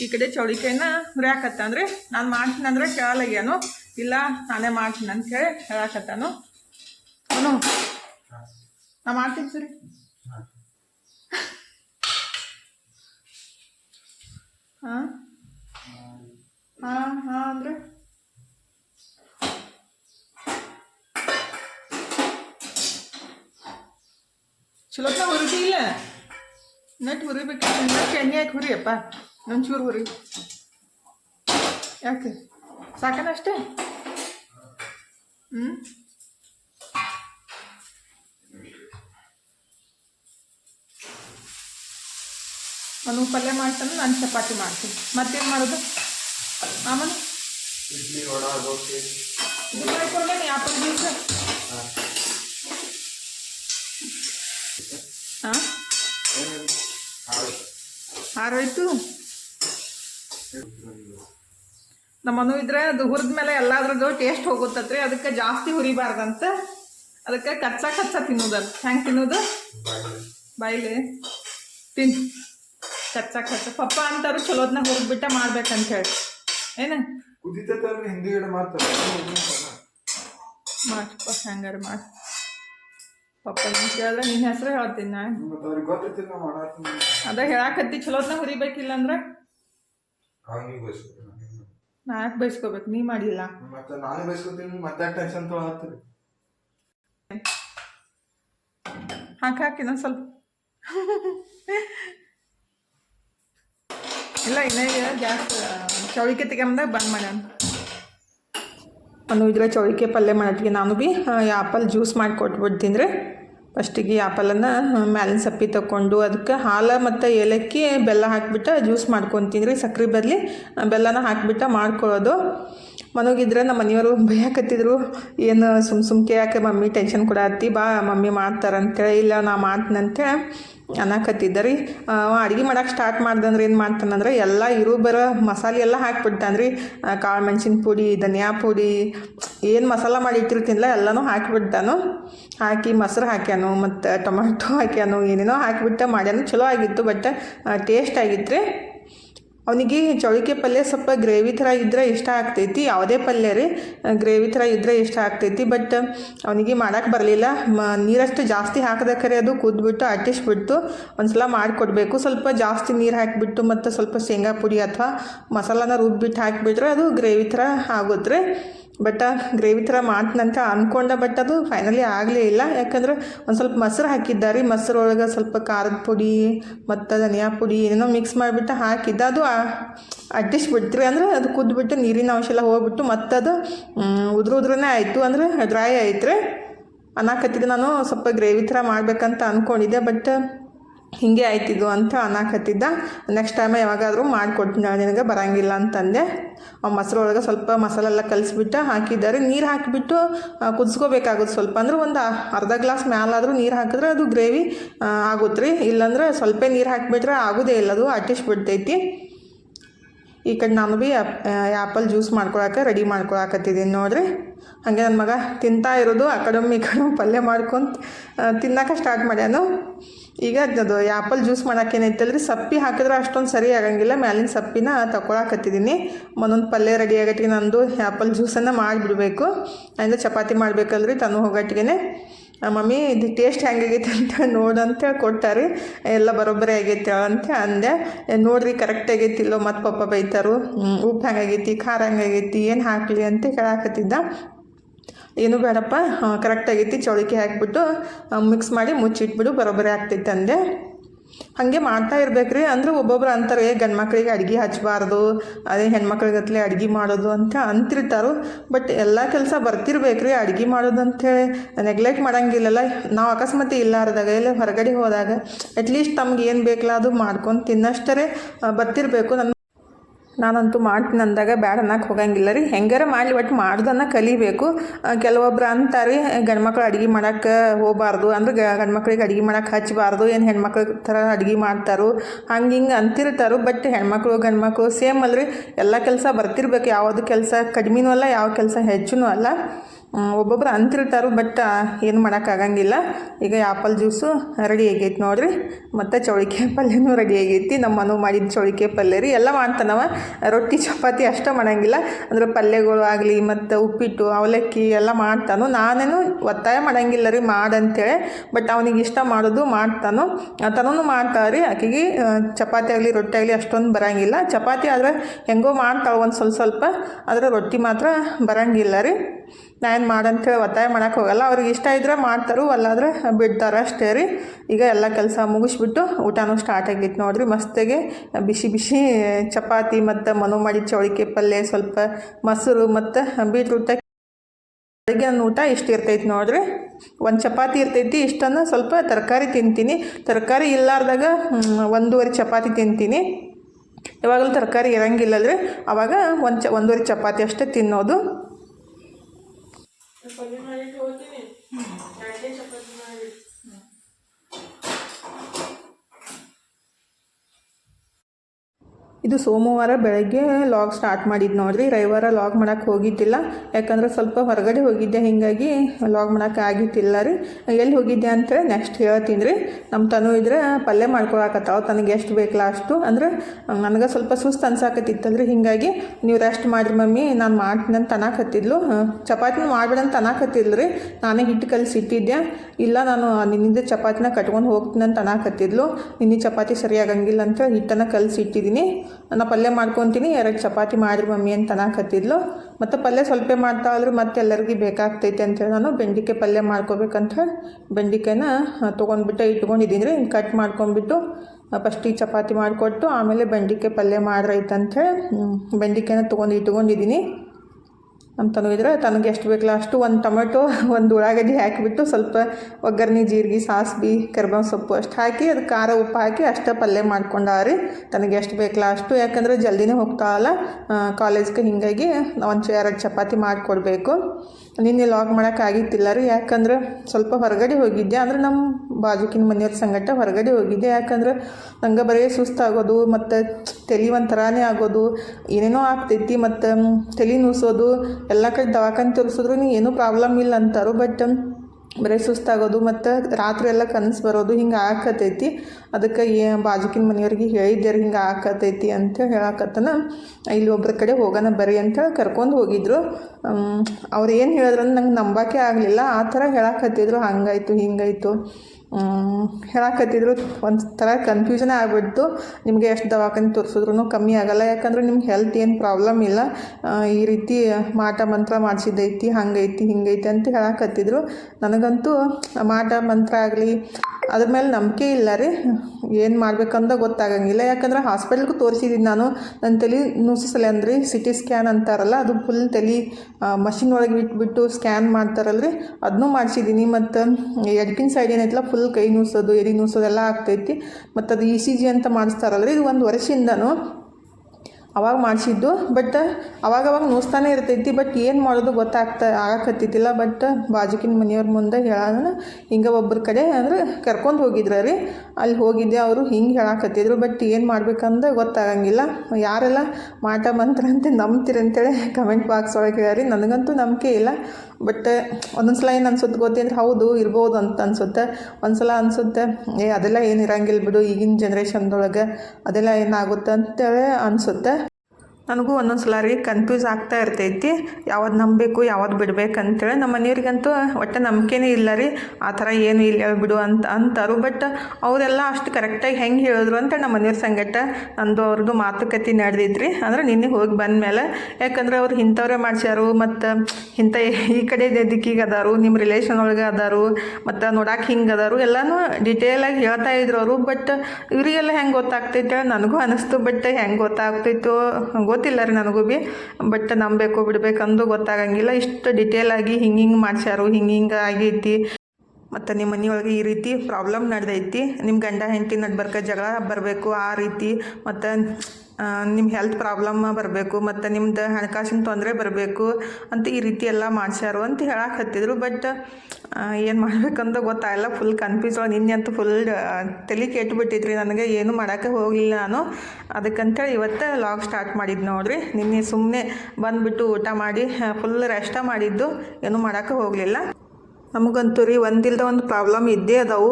ಈ ಕಡೆ ಚೌಳಿಕಾಯಿನ ಹುರಿಯಾಕತ್ತಂದ್ರಿ ನಾನು ಮಾಡ್ತೀನಂದ್ರೆ ಕೇಳಲಾಗ್ಯಾನು ಇಲ್ಲ, ನಾನೇ ಮಾಡ್ತೀನಿ ಅಂತ ಹೇಳಿ ಹೇಳಕತ್ತಾನು. ಅವನು, ನಾ ಮಾಡ್ತೀನಿ ಸರಿ. ಹಾಂ? ಹಾಂ ಹಾಂ ಅಂದ್ರೆ? ಚಲೋತ್ನ ಇಲ್ಲ? ನೆಟ್ ಹುರಿಬೇಕು ನಟ್ ಎಣ್ಣೆ ಹಾಕಿ ಹುರಿಯಪ್ಪ? ನಂಚೂರು ಹುರಿ ಯಾಕೆ? ಸಾಕನಷ್ಟೇ ಹ್ಞೂ ನಾನು ಪಲ್ಯ ಮಾಡ್ತಾನೆ ನಾನು ಚಪಾತಿ ಮಾಡ್ತೀನಿ. ಮತ್ತೇನು ಮಾಡೋದು? ಆಮೇಲೆ ಇಡ್ಲಿ ವಡಾ ದೋಸೆ. ಮಾಡ್ಕೊಂಡೇನೆ ಯಾಪಲ್ ದಿವಸ ಹಾಂ. ಆರೋಯ್ತು ನಮ್ಮ ಮನು ಇದ್ರೆ ಅದು ಹುರಿದ ಮೇಲೆ ಎಲ್ಲಾದ್ರದ್ದು ಟೇಸ್ಟ್ ಹೋಗುತ್ತತ್ರಿ. ಅದಕ್ಕೆ ಜಾಸ್ತಿ ಹುರಿಬಾರ್ದಂತ ಅದಕ್ಕೆ ಕಚ್ಚಾ ಕಚ್ಚಾ ತಿನ್ನೋದಲ್ಲ ಹೆಂಗೆ ತಿನ್ನೋದು? ಬಾಯಿಲಿ. ತಿನ್. ಕಚ್ಚಾ ಕಚ್ಚಾ. ಪಪ್ಪ ಅಂತಾರು ಚಲೋದ್ನ ಹುರಿದ್ಬಿಟ್ಟ ಮಾಡ್ಬೇಕಂತ ಹೇಳಿ. ಏನ? ಕುದಿತೈತಲ್ರಿ ಹಿಂದಿಗಡೆ ಮಾಡ್ತಾರೆ. ಮಾಡಪ್ಪ ಹೆಂಗಾರ ಮಾಡಿ. ಪಪ್ಪ ಕೇಳಿದ್ರೆ ನಿನ್ನ ಹೆಸರು ಹೇಳ್ತೀನಿ ನಾನು. ಅದ ಹೇಳಾಕತ್ತಿ ಚಲೋದ್ನ ಹುರಿಬೇಕಿಲ್ಲ ಅಂದ್ರೆ? ನಾ ಯಾಕೆ ಬೈಸ್ಕೋಬೇಕು? ನೀ ಮಾಡಿಲ್ಲ. ಮತ್ತೆ ನಾನು ಬೈಸ್ಕೊತೀನಿ ಮತ್ತೆ ಟೆನ್ಷನ್ ತೊಗೊಳತ್ತೀರಿ ಹಾಕಿ ಹಾಕಿ ಇನ್ನೊಂದು ಸ್ವಲ್ಪ. ಇಲ್ಲ ಇನ್ನೇ ಗ್ಯಾಸ್ ಚೌಳಿಕೆ ತೆಗೊಂಬಂದಾಗ ಬಂದ್ ಮಾಡ್ಯಾನ ನಾನು ಇದ್ರೆ ಚೌಳಿಕೆ ಪಲ್ಯ ಮಾಡಿ ನಾನು ಭೀ ಆ್ಯಪಲ್ ಜ್ಯೂಸ್ ಮಾಡಿ ಕೊಟ್ಬಿಟ್ಟು ರೀ ಫಸ್ಟಿಗೆ ಆಪಲನ್ನ ಮ್ಯಾಲಿನ ಸಪ್ಪಿ ತಗೊಂಡು ಅದಕ್ಕೆ ಹಾಲು ಮತ್ತು ಏಲಕ್ಕಿ, ಬೆಲ್ಲ ಹಾಕಿಬಿಟ್ಟು ಜ್ಯೂಸ್ ಮಾಡ್ಕೊತೀನಿ ರೀ ಸಕ್ರೆ ಬದಲಿ ಬೆಲ್ಲನ ಹಾಕಿಬಿಟ್ಟು ಮಾಡ್ಕೊಳ್ಳೋದು. ಮನೋಗಿದ್ರೆ ನಮ್ಮ ಮನೆಯವರು ಭಯಕತ್ತಿದ್ರು ಏನು ಸುಮ್ ಸುಮ್ಕೆ ಯಾಕೆ ಮಮ್ಮಿ ಟೆನ್ಷನ್ ಕೊಡತ್ತಿ? ಬಾ ಮಮ್ಮಿ ಮಾಡ್ತಾರಂತೇಳಿ ಇಲ್ಲ ನಾ ಮಾಡ್ತೀನಂತೆ ಅನ್ನಕತ್ತಿದ್ದ ರೀ. ಅಡುಗೆ ಮಾಡೋಕೆ ಸ್ಟಾರ್ಟ್ ಮಾಡ್ದಂದ್ರೆ ಏನು ಮಾಡ್ತಾನಂದ್ರೆ ಎಲ್ಲ ಇರು ಬರೋ ಮಸಾಲೆ ಎಲ್ಲ ಹಾಕಿಬಿಡ್ತಾನೆ ರೀ ಕಾಳು ಮೆಣಸಿನ ಪುಡಿ, ಧನಿಯಾ ಪುಡಿ, ಏನು ಮಸಾಲ ಮಾಡಿ ಇಟ್ಟಿರ್ತೀನಿಲ್ಲ ಎಲ್ಲನೂ ಹಾಕಿಬಿಡ್ತಾನು. ಹಾಕಿ ಮೊಸರು ಹಾಕ್ಯಾನು, ಮತ್ತು ಟೊಮೆಟೊ ಹಾಕ್ಯಾನು, ಏನೇನೋ ಹಾಕಿಬಿಟ್ಟು ಮಾಡ್ಯಾನು. ಚಲೋ ಆಗಿತ್ತು ಬಟ್ ಟೇಸ್ಟ್ ಆಗಿತ್ತು ರೀ ಅವನಿಗೆ ಚೌಳಿಕೆ ಪಲ್ಯ ಸ್ವಲ್ಪ ಗ್ರೇವಿ ಥರ ಇದ್ದರೆ ಇಷ್ಟ ಆಗ್ತೈತಿ. ಯಾವುದೇ ಪಲ್ಯ ರೀ ಗ್ರೇವಿ ಥರ ಇದ್ದರೆ ಇಷ್ಟ ಆಗ್ತೈತಿ. ಬಟ್ ಅವನಿಗೆ ಮಾಡೋಕ್ಕೆ ಬರಲಿಲ್ಲ. ಮ, ನೀರಷ್ಟು ಜಾಸ್ತಿ ಹಾಕದ ಕರೆ ಅದು ಕುದ್ಬಿಟ್ಟು ಅಟ್ಟಿಸ್ಬಿಟ್ಟು ಒಂದು ಸಲ ಮಾಡಿಕೊಡ್ಬೇಕು. ಸ್ವಲ್ಪ ಜಾಸ್ತಿ ನೀರು ಹಾಕಿಬಿಟ್ಟು ಮತ್ತು ಸ್ವಲ್ಪ ಶೇಂಗಾ ಪುಡಿ ಅಥವಾ ಮಸಾಲಾನ ರುಬ್ಬಿಟ್ಟು ಹಾಕಿಬಿಟ್ರೆ ಅದು ಗ್ರೇವಿ ಥರ ಆಗುತ್ತೆ ಬಟ್ ಗ್ರೇವಿ ಥರ ಮಾಡ್ತೀನಂತ ಅಂದ್ಕೊಂಡೆ ಬಟ್ ಅದು ಫೈನಲಿ ಆಗಲೇ ಇಲ್ಲ. ಯಾಕಂದ್ರೆ ಒಂದು ಸ್ವಲ್ಪ ಮೊಸರು ಹಾಕಿದ್ದಾರೆ ಮೊಸರು ಒಳಗೆ ಸ್ವಲ್ಪ ಖಾರದ ಪುಡಿ, ಮತ್ತು ಧನಿಯಾ ಪುಡಿ ಏನೇನೋ ಮಿಕ್ಸ್ ಮಾಡಿಬಿಟ್ಟು ಹಾಕಿದ್ದ. ಅದು ಅಡ್ಡಿಸ್ಬಿಡ್ತೀರಿ ಅಂದ್ರೆ ಅದು ಕುದ್ದುಬಿಟ್ಟು ನೀರಿನ ಅಂಶ ಎಲ್ಲ ಹೋಗ್ಬಿಟ್ಟು ಮತ್ತದು ಉದ್ರು ಉದ್ರನೇ ಆಯಿತು ಅಂದ್ರೆ ಡ್ರೈ ಆಯ್ತು ರೀ ಅನ್ನಕತ್ತಿಗೆ ನಾನು ಸ್ವಲ್ಪ ಗ್ರೇವಿ ಥರ ಮಾಡಬೇಕಂತ ಅಂದ್ಕೊಂಡಿದ್ದೆ ಬಟ್ ಹಿಂಗೆ ಆಯ್ತಿದ್ದು ಅಂತ ಅನ್ನಕತ್ತಿದ್ದ ನೆಕ್ಸ್ಟ್ ಟೈಮ್ ಯಾವಾಗಾದರೂ ಮಾಡಿಕೊಡ್ತೀನಿ. ನಿನಗೆ ಬರಂಗಿಲ್ಲ ಅಂತಂದೆ. ಆ ಮೊಸರು ಒಳಗೆ ಸ್ವಲ್ಪ ಮಸಾಲೆಲ್ಲ ಕಲಿಸ್ಬಿಟ್ಟು ಹಾಕಿದ್ದಾರೆ. ನೀರು ಹಾಕಿಬಿಟ್ಟು ಕುದಿಸ್ಕೋಬೇಕಾಗುತ್ತೆ ಸ್ವಲ್ಪ. ಅಂದ್ರೆ ಒಂದು ಅರ್ಧ ಗ್ಲಾಸ್ ಮ್ಯಾಲಾದರೂ ನೀರು ಹಾಕಿದ್ರೆ ಅದು ಗ್ರೇವಿ ಆಗುತ್ತೆ ರೀ ಇಲ್ಲಾಂದ್ರೆ ಸ್ವಲ್ಪ ನೀರು ಹಾಕಿಬಿಟ್ರೆ ಆಗೋದೇ ಇಲ್ಲ. ಅದು ಅಟ್ಟಿಸ್ಬಿಡ್ತೈತಿ ಈ ಕಡೆ ನಾನು ಭೀ ಆ್ಯಪಲ್ ಜ್ಯೂಸ್ ಮಾಡ್ಕೊಳಕ್ಕೆ ರೆಡಿ ಮಾಡ್ಕೊಳಕತ್ತಿದ್ದೀನಿ ನೋಡ್ರಿ. ಹಾಗೆ ನನ್ನ ಮಗ ತಿಂತಾ ಇರೋದು. ಆ ಕಡೆ ಈ ಕಡೆ ಪಲ್ಯ ಮಾಡ್ಕೊಂತ ತಿನ್ನಕ್ಕೆ ಸ್ಟಾರ್ಟ್ ಮಾಡ್ಯಾನು. ಈಗ ಅದು ಆ್ಯಪಲ್ ಜ್ಯೂಸ್ ಮಾಡೋಕ್ಕೇನೈತಲ್ರಿ ಸಪ್ಪಿ ಹಾಕಿದ್ರೆ ಅಷ್ಟೊಂದು ಸರಿ ಆಗಂಗಿಲ್ಲ. ಮ್ಯಾಲಿನ ಸಪ್ಪಿನ ತಗೊಳಕತ್ತಿದ್ದೀನಿ ಒಂದೊಂದು ಪಲ್ಯ ರೆಡಿ ಆಗಟ್ಟಿಗೆ ನಂದು ಆ್ಯಪಲ್ ಜ್ಯೂಸನ್ನು ಮಾಡಿಬಿಡಬೇಕು. ಅಂದ ಚಪಾತಿ ಮಾಡಬೇಕಲ್ರಿ, ತನು ಹೋಗಟ್ಟಿಗೆ ಮಮ್ಮಿ, ಇದು ಟೇಸ್ಟ್ ಹೆಂಗಾಗೈತೆ ಅಂತ ನೋಡಂತ ಕೊಟ್ಟಾರಿ ಎಲ್ಲ ಬರೋಬ್ಬರಿ ಆಗೈತೆ ಅಂತ ಅಂದೆ. ನೋಡ್ರಿ ಕರೆಕ್ಟ್ ಆಗೈತಿಲ್ಲೋ ಮತ್ತು ಪಪ್ಪ ಬೈತಾರು. ಉಪ್ಪು ಹೆಂಗಾಗೈತಿ, ಖಾರ ಹೆಂಗಾಗೈತಿ, ಏನು ಹಾಕಲಿ ಅಂತ ಕೇಳಾಕತ್ತಿದ್ದ. ಏನು ಬೇಡಪ್ಪ ಕರೆಕ್ಟ್ ಆಗೈತಿ ಚೌಳಿಕೆ ಹಾಕ್ಬಿಟ್ಟು ಮಿಕ್ಸ್ ಮಾಡಿ ಮುಚ್ಚಿಟ್ಬಿಡು, ಬರೋಬ್ಬರಿ ಆಗ್ತೈತೆ ಅಂದೆ. ಹಾಗೆ ಮಾಡ್ತಾ ಇರ್ಬೇಕ್ರಿ, ಅಂದ್ರೆ ಒಬ್ಬೊಬ್ರು ಅಂತಾರೆ ಗಂಡು ಮಕ್ಕಳಿಗೆ ಅಡುಗೆ ಹಚ್ಚಬಾರ್ದು ಅದೇ ಹೆಣ್ಮಕ್ಳಿಗತ್ಲೆ ಅಡುಗೆ ಮಾಡೋದು ಅಂತ ಅಂತಿರ್ತಾರೆ. ಬಟ್ ಎಲ್ಲ ಕೆಲಸ ಬರ್ತಿರ್ಬೇಕ್ರಿ, ಅಡುಗೆ ಮಾಡೋದು ಅಂಥೇಳಿ ನೆಗ್ಲೆಕ್ಟ್ ಮಾಡೋಂಗಿಲ್ಲಲ್ಲ, ನಾವು ಅಕಸ್ಮಾತ್ ಇಲ್ಲಾರ್ದಾಗ, ಇಲ್ಲ ಹೊರಗಡೆ ಹೋದಾಗ ಅಟ್ಲೀಸ್ಟ್ ತಮ್ಗೆ ಏನು ಬೇಕಲ್ಲ ಅದು ಮಾಡ್ಕೊಂಡು ತಿನ್ನಷ್ಟರೇ ಬರ್ತಿರಬೇಕು ಬರ್ತಿರ್ಬೇಕು. ನನ್ನ ನಾನಂತೂ ಮಾಡ್ತೀನಿ ಅಂದಾಗ ಬ್ಯಾಡ ಅನ್ನಕ್ಕೆ ಹೋಗಂಗಿಲ್ಲ ರೀ. ಹೆಂಗಾರ ಮಾಡಲಿ ಒಟ್ಟು ಮಾಡ್ದನ್ನ ಕಲಿಬೇಕು. ಕೆಲವೊಬ್ರು ಅಂತಾರೆ, ಗಂಡ್ಮಕ್ಳು ಅಡುಗೆ ಮಾಡೋಕ್ಕೆ ಹೋಗಬಾರ್ದು. ಅಂದ್ರೆ ಗಂಡ್ಮಕ್ಳಿಗೆ ಅಡುಗೆ ಮಾಡೋಕ್ಕೆ ಹಚ್ಚಬಾರ್ದು ಏನು ಹೆಣ್ಮಕ್ಳ ಥರ ಅಡುಗೆ ಮಾಡ್ತಾರೋ, ಹಂಗೆ ಹಿಂಗೆ ಅಂತಿರ್ತಾರೋ. ಬಟ್ ಹೆಣ್ಮಕ್ಳು, ಗಂಡ್ಮಕ್ಳು ಸೇಮ್ ಅಲ್ರಿ. ಎಲ್ಲ ಕೆಲಸ ಬರ್ತಿರ್ಬೇಕು. ಯಾವುದು ಕೆಲಸ ಕಡಿಮೆನೂ ಅಲ್ಲ, ಯಾವ ಕೆಲಸ ಹೆಚ್ಚೂ ಅಲ್ಲ. ಒಬ್ಬೊಬ್ರು ಅಂತಿರ್ತಾರೆ ಬಟ್ ಏನು ಮಾಡೋಕ್ಕಾಗಂಗಿಲ್ಲ ಈಗ ಆ್ಯಪಲ್ ಜ್ಯೂಸು ರೆಡಿ ಆಗೈತಿ ನೋಡಿರಿ. ಮತ್ತು ಚೌಳಿಕೆ ಪಲ್ಯನೂ ರೆಡಿ ಆಗೈತಿ. ನಮ್ಮ ಮನು ಮಾಡಿದ ಚೌಳಿಕೆ ಪಲ್ಯ ರೀ. ಎಲ್ಲ ಮಾಡ್ತಾನವ. ರೊಟ್ಟಿ, ಚಪಾತಿ ಅಷ್ಟೇ ಮಾಡಂಗಿಲ್ಲ. ಅಂದ್ರೆ ಪಲ್ಯಗಳು ಆಗಲಿ, ಮತ್ತು ಉಪ್ಪಿಟ್ಟು, ಅವಲಕ್ಕಿ ಎಲ್ಲ ಮಾಡ್ತಾನು. ನಾನೇನು ಒತ್ತಾಯ ಮಾಡಂಗಿಲ್ಲ ರೀ ಮಾಡಂತೇಳಿ. ಬಟ್ ಅವನಿಗೆ ಇಷ್ಟ ಮಾಡೋದು ಮಾಡ್ತಾನು. ತನೂ ಮಾಡ್ತಾವ್ರಿ ಆಕೆಗೆ ಚಪಾತಿ ಆಗಲಿ, ರೊಟ್ಟಿ ಆಗಲಿ ಅಷ್ಟೊಂದು ಬರೋಂಗಿಲ್ಲ. ಚಪಾತಿ ಆದರೆ ಹೆಂಗೋ ಮಾಡ್ತಾಳೆ ಒಂದು ಸ್ವಲ್ಪ ಸ್ವಲ್ಪ. ಆದರೆ ರೊಟ್ಟಿ ಮಾತ್ರ ಬರೋಂಗಿಲ್ಲ ರೀ. ನಾ ಏನು ಮಾಡಂತೇಳಿ ಒತ್ತಾಯ ಮಾಡೋಕ್ಕೆ ಹೋಗಲ್ಲ. ಅವ್ರಿಗೆ ಇಷ್ಟ ಇದ್ರೆ ಮಾಡ್ತಾರು, ಅಲ್ಲಾದ್ರೆ ಬಿಡ್ತಾರೆ ಅಷ್ಟೇ ರೀ. ಈಗ ಎಲ್ಲ ಕೆಲಸ ಮುಗಿಸ್ಬಿಟ್ಟು ಊಟನೂ ಸ್ಟಾರ್ಟ್ ಆಗೈತೆ ನೋಡ್ರಿ. ಮಸ್ತಿಗೆ ಬಿಸಿ ಬಿಸಿ ಚಪಾತಿ ಮತ್ತು ಮನು ಮಾಡಿ ಚೌಳಿಕೆ ಪಲ್ಯ ಸ್ವಲ್ಪ ಮೊಸರು ಮತ್ತು ಬೀಟ್ರೂಟ ಬೆಳಗ್ಗೆ ಊಟ ಇಷ್ಟು ಇರ್ತೈತಿ ನೋಡ್ರಿ. ಒಂದು ಚಪಾತಿ ಇರ್ತೈತಿ, ಇಷ್ಟನ್ನು ಸ್ವಲ್ಪ ತರಕಾರಿ ತಿಂತೀನಿ. ತರಕಾರಿ ಇಲ್ಲಾರ್ದಾಗ ಒಂದೂವರೆ ಚಪಾತಿ ತಿಂತೀನಿ. ಯಾವಾಗಲೂ ತರಕಾರಿ ಇರೋಂಗಿಲ್ಲಲ್ರಿ. ಆವಾಗ ಒಂದು ಚ, ಒಂದೂವರೆ ಚಪಾತಿ ಅಷ್ಟೇ ತಿನ್ನೋದು. पनीर वाले तो होते नहीं ಇದು ಸೋಮವಾರ ಬೆಳಗ್ಗೆ ಲಾಗ್ ಸ್ಟಾರ್ಟ್ ಮಾಡಿದ್ದು ನೋಡ್ರಿ. ರವಿವಾರ ಲಾಗ್ ಮಾಡಕ್ಕೆ ಹೋಗಿದ್ದಿಲ್ಲ. ಯಾಕಂದ್ರೆ ಸ್ವಲ್ಪ ಹೊರಗಡೆ ಹೋಗಿದ್ದೆ, ಹೀಗಾಗಿ ಲಾಗ್ ಮಾಡಕ್ಕೆ ಆಗಿದ್ದಿಲ್ಲ ರೀ. ಎಲ್ಲಿ ಹೋಗಿದ್ದೆ ಅಂತೇಳಿ ನೆಕ್ಸ್ಟ್ ಹೇಳ್ತೀನಿ ರೀ. ನಮ್ಮ ತನು ಇದ್ರೆ ಪಲ್ಯ ಮಾಡ್ಕೊಳಕತ್ತಾವ, ತನಗೆ ಎಷ್ಟು ಬೇಕಲ್ಲ ಅಷ್ಟು. ಅಂದ್ರೆ, ನನಗೆ ಸ್ವಲ್ಪ ಸುಸ್ತು ಅನ್ಸಾಕತ್ತಿತ್ತಲ್ರಿ. ಹೀಗಾಗಿ ನೀವು ರೆಸ್ಟ್ ಮಾಡಿರಿ ಮಮ್ಮಿ, ನಾನು ಮಾಡ್ತೀನಿ ಅಂತ ಅನ್ನಕತ್ತಿದ್ಲು. ಚಪಾತಿನ ಮಾಡ್ಬೇಡ ಅಂತ ರೀ. ನಾನೇ ಹಿಟ್ಟು ಕಲಿಸಿಟ್ಟಿದ್ದೆ. ಇಲ್ಲ, ನಾನು ನಿನ್ನಿಂದ ಚಪಾತಿನ ಕಟ್ಕೊಂಡು ಹೋಗ್ತೀನಿ ಅಂತ ಅನ್ನಕತ್ತಿದ್ಲು. ನಿನ್ನೆ ಚಪಾತಿ ಸರಿಯಾಗಂಗಿಲ್ಲ ಅಂತ ಹಿಟ್ಟನ್ನು ಕಲಿಸಿ ಇಟ್ಟಿದ್ದೀನಿ ನಾ ಪಲ್ಯ ಮಾಡ್ಕೊತೀನಿ, ಎರಡು ಚಪಾತಿ ಮಾಡಿರಿ ಮಮ್ಮಿ ಅಂತ ಅನ್ನಕತ್ತಿದ್ಲು ಮತ್ತು ಪಲ್ಯ ಸ್ವಲ್ಪ ಮಾಡ್ತಾವಲ್ರಿ ಮತ್ತೆ ಎಲ್ಲರಿಗೂ ಬೇಕಾಗ್ತೈತೆ ಅಂತೇಳಿ ನಾನು ಬೆಂಡಿಕಾಯಿ ಪಲ್ಯ ಮಾಡ್ಕೋಬೇಕಂತ ಬೆಂಡಿಕಾಯಿನ ತೊಗೊಂಡ್ಬಿಟ್ಟು ಇಟ್ಕೊಂಡಿದ್ದೀನಿ ರೀ ಕಟ್ ಮಾಡ್ಕೊಂಡ್ಬಿಟ್ಟು ಫಸ್ಟಿಗೆ ಚಪಾತಿ ಮಾಡಿಕೊಟ್ಟು, ಆಮೇಲೆ ಬೆಂಡಿಕಾಯಿ ಪಲ್ಯ ಮಾಡ್ರೈತೆ ಹೇಳಿ ಬೆಂಡಿಕಾಯಿನ ತೊಗೊಂಡು ಇಟ್ಕೊಂಡಿದ್ದೀನಿ. ನಮ್ಮ ತನಗಿದ್ರೆ ತನಗೆ ಎಷ್ಟು ಬೇಕಲ್ಲ, ಅಷ್ಟು ಒಂದು ಟೊಮೆಟೊ, ಒಂದು ಉಳ್ಳಾಗಡ್ಡಿ ಹಾಕಿಬಿಟ್ಟು ಸ್ವಲ್ಪ ಒಗ್ಗರಣೆ, ಜೀರಿಗೆ, ಸಾಸ್ಬಿ ಕರ್ಬಾ ಸೊಪ್ಪು ಅಷ್ಟು ಹಾಕಿ, ಅದು ಖಾರ ಉಪ್ಪು ಹಾಕಿ ಅಷ್ಟೇ ಪಲ್ಯ ಮಾಡ್ಕೊಂಡಾರಿ ತನಗೆ ಎಷ್ಟು ಬೇಕಲ್ಲ ಅಷ್ಟು, ಯಾಕಂದ್ರೆ ಜಲ್ದಿನೇ ಹೋಗ್ತಾ ಹೋಗ್ತಾವಲ್ಲ ಕಾಲೇಜ್ಗೆ ಹೀಗಾಗಿ ಒಂದು ಎರಡು ಚಪಾತಿ ಮಾಡಿಕೊಡ್ಬೇಕು. ನಿನ್ನೆ ಲಾಗ್ ಮಾಡೋಕ್ಕಾಗಿತ್ತಿಲ್ಲ ರೀ, ಯಾಕಂದ್ರೆ ಸ್ವಲ್ಪ ಹೊರಗಡೆ ಹೋಗಿದ್ದೆ. ಅಂದ್ರೆ ನಮ್ಮ ಬಾಜುಕಿನ ಮನೆಯವ್ರ ಸಂಗಟ ಹೊರಗಡೆ ಹೋಗಿದ್ದೆ. ಯಾಕಂದ್ರೆ ನಂಗೆ ಬರೀ ಸುಸ್ತಾಗೋದು, ಮತ್ತು ತಲೆ ಒಂಥರನೇ ಆಗೋದು, ಏನೇನೋ ಆಗ್ತೈತಿ, ಮತ್ತು ತಲೆ ನುಸೋದು ಎಲ್ಲ ಕಡೆ ದವಾಖಾನೆ ತೋರಿಸಿದ್ರು ಏನೂ ಪ್ರಾಬ್ಲಮ್ ಇಲ್ಲ ಅಂತಾರು ಬಟ್ ಬರೀ ಸುಸ್ತಾಗೋದು ಮತ್ತು ರಾತ್ರಿ ಎಲ್ಲ ಕನಸು ಬರೋದು ಹಿಂಗೆ ಆಕತೈತಿ. ಅದಕ್ಕೆ ಏ ಬಾಜುಕಿನ ಮನೆಯವ್ರಿಗೆ ಹೇಳಿದ್ದೇರು ಹಿಂಗೆ ಆಕತೈತಿ ಅಂತ ಹೇಳಕತ್ತನ. ಇಲ್ಲಿ ಒಬ್ಬರ ಕಡೆ ಹೋಗೋಣ ಬರ್ರಿ ಅಂತೇಳಿ ಕರ್ಕೊಂಡು ಹೋಗಿದ್ರು. ಅವ್ರು ಏನು ಹೇಳಿದ್ರು ನಂಗೆ ನಂಬಕ್ಕೆ ಆಗಲಿಲ್ಲ. ಆ ಥರ ಹೇಳಕತ್ತಿದ್ರು. ಹಂಗಾಯಿತು, ಹಿಂಗಾಯ್ತು. ಹೇಳಕತ್ತಿದ್ರು. ಒಂಥರ ಕನ್ಫ್ಯೂಷನೇ ಆಗ್ಬಿಡ್ತು. ನಿಮಗೆ ಎಷ್ಟು ದವಾಖಾನೆ ತೋರಿಸಿದ್ರು ಕಮ್ಮಿ ಆಗಲ್ಲ. ಯಾಕಂದ್ರೆ ನಿಮ್ಗೆ ಹೆಲ್ತ್ ಏನು ಪ್ರಾಬ್ಲಮ್ ಇಲ್ಲ. ಈ ರೀತಿ ಮಾಟ ಮಂತ್ರ ಮಾಡಿಸಿದ್ದೈತಿ, ಹಂಗೈತಿ, ಹಿಂಗೈತಿ ಅಂತ ಹೇಳಕತ್ತಿದ್ರು. ನನಗಂತೂ ಮಾಟ ಮಂತ್ರ ಆಗಲಿ ಅದ್ರ ಮೇಲೆ ನಂಬಿಕೆ ಇಲ್ಲ ರೀ. ಏನು ಮಾಡ್ಬೇಕಂತ ಗೊತ್ತಾಗಂಗಿಲ್ಲ. ಯಾಕಂದ್ರೆ ಹಾಸ್ಪಿಟ್ಲ್ಗೂ ತೋರಿಸಿದ್ದೀನಿ ನಾನು. ನನ್ನ ತಲೆ ನುಸಿಸಲೆ ಅಂದ್ರಿ ಸಿ ಟಿ ಸ್ಕ್ಯಾನ್ ಅಂತಾರಲ್ಲ, ಅದು ಫುಲ್ ತಲೆ ಮಷಿನ್ ಒಳಗೆ ಬಿಟ್ಬಿಟ್ಟು ಸ್ಕ್ಯಾನ್ ಮಾಡ್ತಾರಲ್ರಿ ಅದನ್ನೂ ಮಾಡಿಸಿದ್ದೀನಿ ಮತ್ತು ಎಡ್ಕಿನ ಸೈಡ್ ಏನೈತಲ್ಲ ಫುಲ್ ಕೈ ನುಸೋದು, ಎದೆ ನುಸೋದೆಲ್ಲ ಆಗ್ತೈತಿ. ಮತ್ತು ಅದು ಇ ಸಿ ಜಿ ಅಂತ ಮಾಡಿಸ್ತಾರಲ್ರಿ ಇದು ಒಂದು ವರ್ಷದಿಂದನೂ ಅವಾಗ ಮಾಡಿಸಿದ್ದು ಬಟ್ ಅವಾಗವಾಗ ನೋಸ್ತಾನೆ ಇರ್ತೈತಿ ಬಟ್ ಏನು ಮಾಡೋದು ಗೊತ್ತಾಗ್ತಾ, ಆಗಕತ್ತಿದ್ದಿಲ್ಲ ಬಟ್ ಬಾಜುಕಿನ ಮನೆಯವ್ರ ಮುಂದೆ ಹೇಳೋಣ ಹಿಂಗೆ ಒಬ್ಬರ ಕಡೆ ಅಂದ್ರೆ ಕರ್ಕೊಂಡು ಹೋಗಿದ್ರ ರೀ. ಅಲ್ಲಿ ಹೋಗಿದ್ದೆ, ಅವರು ಹಿಂಗೆ ಹೇಳಕತ್ತಿದ್ರು ಬಟ್ ಏನು ಮಾಡ್ಬೇಕಂದ ಗೊತ್ತಾಗಂಗಿಲ್ಲ. ಯಾರೆಲ್ಲ ಮಾಟ ಮಂತ್ರ ಅಂತ ನಂಬ್ತೀರಿ ಅಂತೇಳಿ ಕಮೆಂಟ್ ಬಾಕ್ಸ್ ಒಳಗೆ ಹೇಳ್ರಿ ನನಗಂತೂ ನಂಬಿಕೆ ಇಲ್ಲ. ಬಟ್ ಒಂದೊಂದು ಸಲ ಏನು ಅನ್ಸುತ್ತೆ ಗೊತ್ತೇಂದ್ರೆ ಹೌದು, ಇರ್ಬೋದು ಅಂತ ಅನ್ಸುತ್ತೆ. ಒಂದು ಸಲ ಅನ್ಸುತ್ತೆ, ಏ ಅದೆಲ್ಲ ಏನು ಇರಂಗಿಲ್ಲ ಬಿಡು, ಈಗಿನ ಜನ್ರೇಷನ್ದೊಳಗೆ ಅದೆಲ್ಲ ಏನಾಗುತ್ತೆ ಅಂತೇಳಿ ಅನಿಸುತ್ತೆ. ನನಗೂ ಒಂದೊಂದು ಸಲ ರೀ ಕನ್ಫ್ಯೂಸ್ ಆಗ್ತಾ ಇರ್ತೈತಿ. ಯಾವ್ದು ನಂಬಬೇಕು, ಯಾವ್ದು ಬಿಡ್ಬೇಕು ಅಂತೇಳಿ ನಮ್ಮ ಮನೆಯವ್ರಿಗಂತೂ ಒಟ್ಟು ನಂಬಿಕೆನೇ ಇಲ್ಲ ರೀ ಆ ಥರ ಏನು ಇಲ್ಲ ಬಿಡು ಅಂತ ಅಂತಾರು. ಬಟ್ ಅವರೆಲ್ಲ ಅಷ್ಟು ಕರೆಕ್ಟಾಗಿ ಹೆಂಗೆ ಹೇಳಿದ್ರು ಅಂತ ನಮ್ಮ ಮನೆಯವ್ರ ಸಂಗಟ ನಂದು ಅವ್ರದ್ದು ಮಾತುಕತೆ ನಡೆದಿದ್ರಿ. ಅಂದ್ರೆ ನಿನ್ನೆ ಹೋಗಿ ಬಂದ ಮೇಲೆ ಯಾಕಂದ್ರೆ ಅವ್ರು ಇಂಥವ್ರೇ ಮಾಡ್ಸ್ಯಾರು. ಮತ್ತು ಇಂಥ ಈ ಕಡೆ ದಿಕ್ಕಿಗೆ ಅದಾರು ನಿಮ್ಮ ರಿಲೇಷನ್ ಒಳಗೆ ಅದಾರು, ಮತ್ತು ನೋಡಕ್ಕೆ ಹಿಂಗೆ ಅದಾರು. ಎಲ್ಲನೂ ಡಿಟೇಲಾಗಿ ಹೇಳ್ತಾ ಇದ್ರು ಅವರು. ಬಟ್ ಇವರಿಗೆಲ್ಲ ಹೆಂಗೆ ಗೊತ್ತಾಗ್ತೈತೆ ನನಗೂ ಅನಿಸ್ತು. ಬಟ್ ಹೆಂಗೆ ಗೊತ್ತಾಗ್ತೈತೋ ಗೊತ್ತಿಲ್ಲ ರೀ ನನಗೂ ಭೀ ಬಟ್ ನಂಬಬೇಕು ಬಿಡಬೇಕಂದು ಗೊತ್ತಾಗಂಗಿಲ್ಲ. ಇಷ್ಟು ಡಿಟೇಲ್ ಆಗಿ ಹಿಂಗೆ ಹಿಂಗೆ ಮಾಡ್ಸ್ಯಾರು, ಹಿಂಗೆ ಹಿಂಗೆ ಆಗೈತಿ. ಮತ್ತು ನಿಮ್ಮ ಮನೆಯೊಳಗೆ ಈ ರೀತಿ ಪ್ರಾಬ್ಲಮ್ ನಡೆದೈತಿ. ನಿಮ್ಮ ಗಂಡ ಹೆಂಡತಿ ನಡ್ಬರ್ಕ ಜಗಳ ಬರಬೇಕು ಆ ರೀತಿ. ಮತ್ತು ನಿಮ್ಮ ಹೆಲ್ತ್ ಪ್ರಾಬ್ಲಮ್ ಬರಬೇಕು, ಮತ್ತು ನಿಮ್ದು ಹಣಕಾಸಿನ ತೊಂದರೆ ಬರಬೇಕು ಅಂತ ಈ ರೀತಿ ಎಲ್ಲ ಮಾಡ್ಸ್ಯಾರು ಅಂತ ಹೇಳಕ್ಕೆ ಹತ್ತಿದ್ರು. ಬಟ್ ಏನು ಮಾಡ್ಬೇಕಂತ ಗೊತ್ತಾಗಲ್ಲ ಫುಲ್ ಕನ್ಫ್ಯೂಸ್ ಒಳಗೆ ನಿನ್ನೆ ಅಂತೂ ಫುಲ್ ತಲೆ ಕೆಟ್ಟುಬಿಟ್ಟಿದ್ರಿ ನನಗೆ ಏನು ಮಾಡೋಕ್ಕೆ ಹೋಗಲಿಲ್ಲ ನಾನು. ಅದಕ್ಕಂತೇಳಿ ಇವತ್ತು ಲಾಗ್ ಸ್ಟಾರ್ಟ್ ಮಾಡಿದ್ದು ನೋಡ್ರಿ. ನಿನ್ನೆ ಸುಮ್ಮನೆ ಬಂದುಬಿಟ್ಟು ಊಟ ಮಾಡಿ ಫುಲ್ ರೆಸ್ಟ ಮಾಡಿದ್ದು. ಏನೂ ಮಾಡೋಕ್ಕೆ ಹೋಗಲಿಲ್ಲ. ನಮಗಂತೂ ರೀ ಒಂದಿಲ್ದ ಒಂದು ಪ್ರಾಬ್ಲಮ್ ಇದ್ದೇ ಅದಾವು.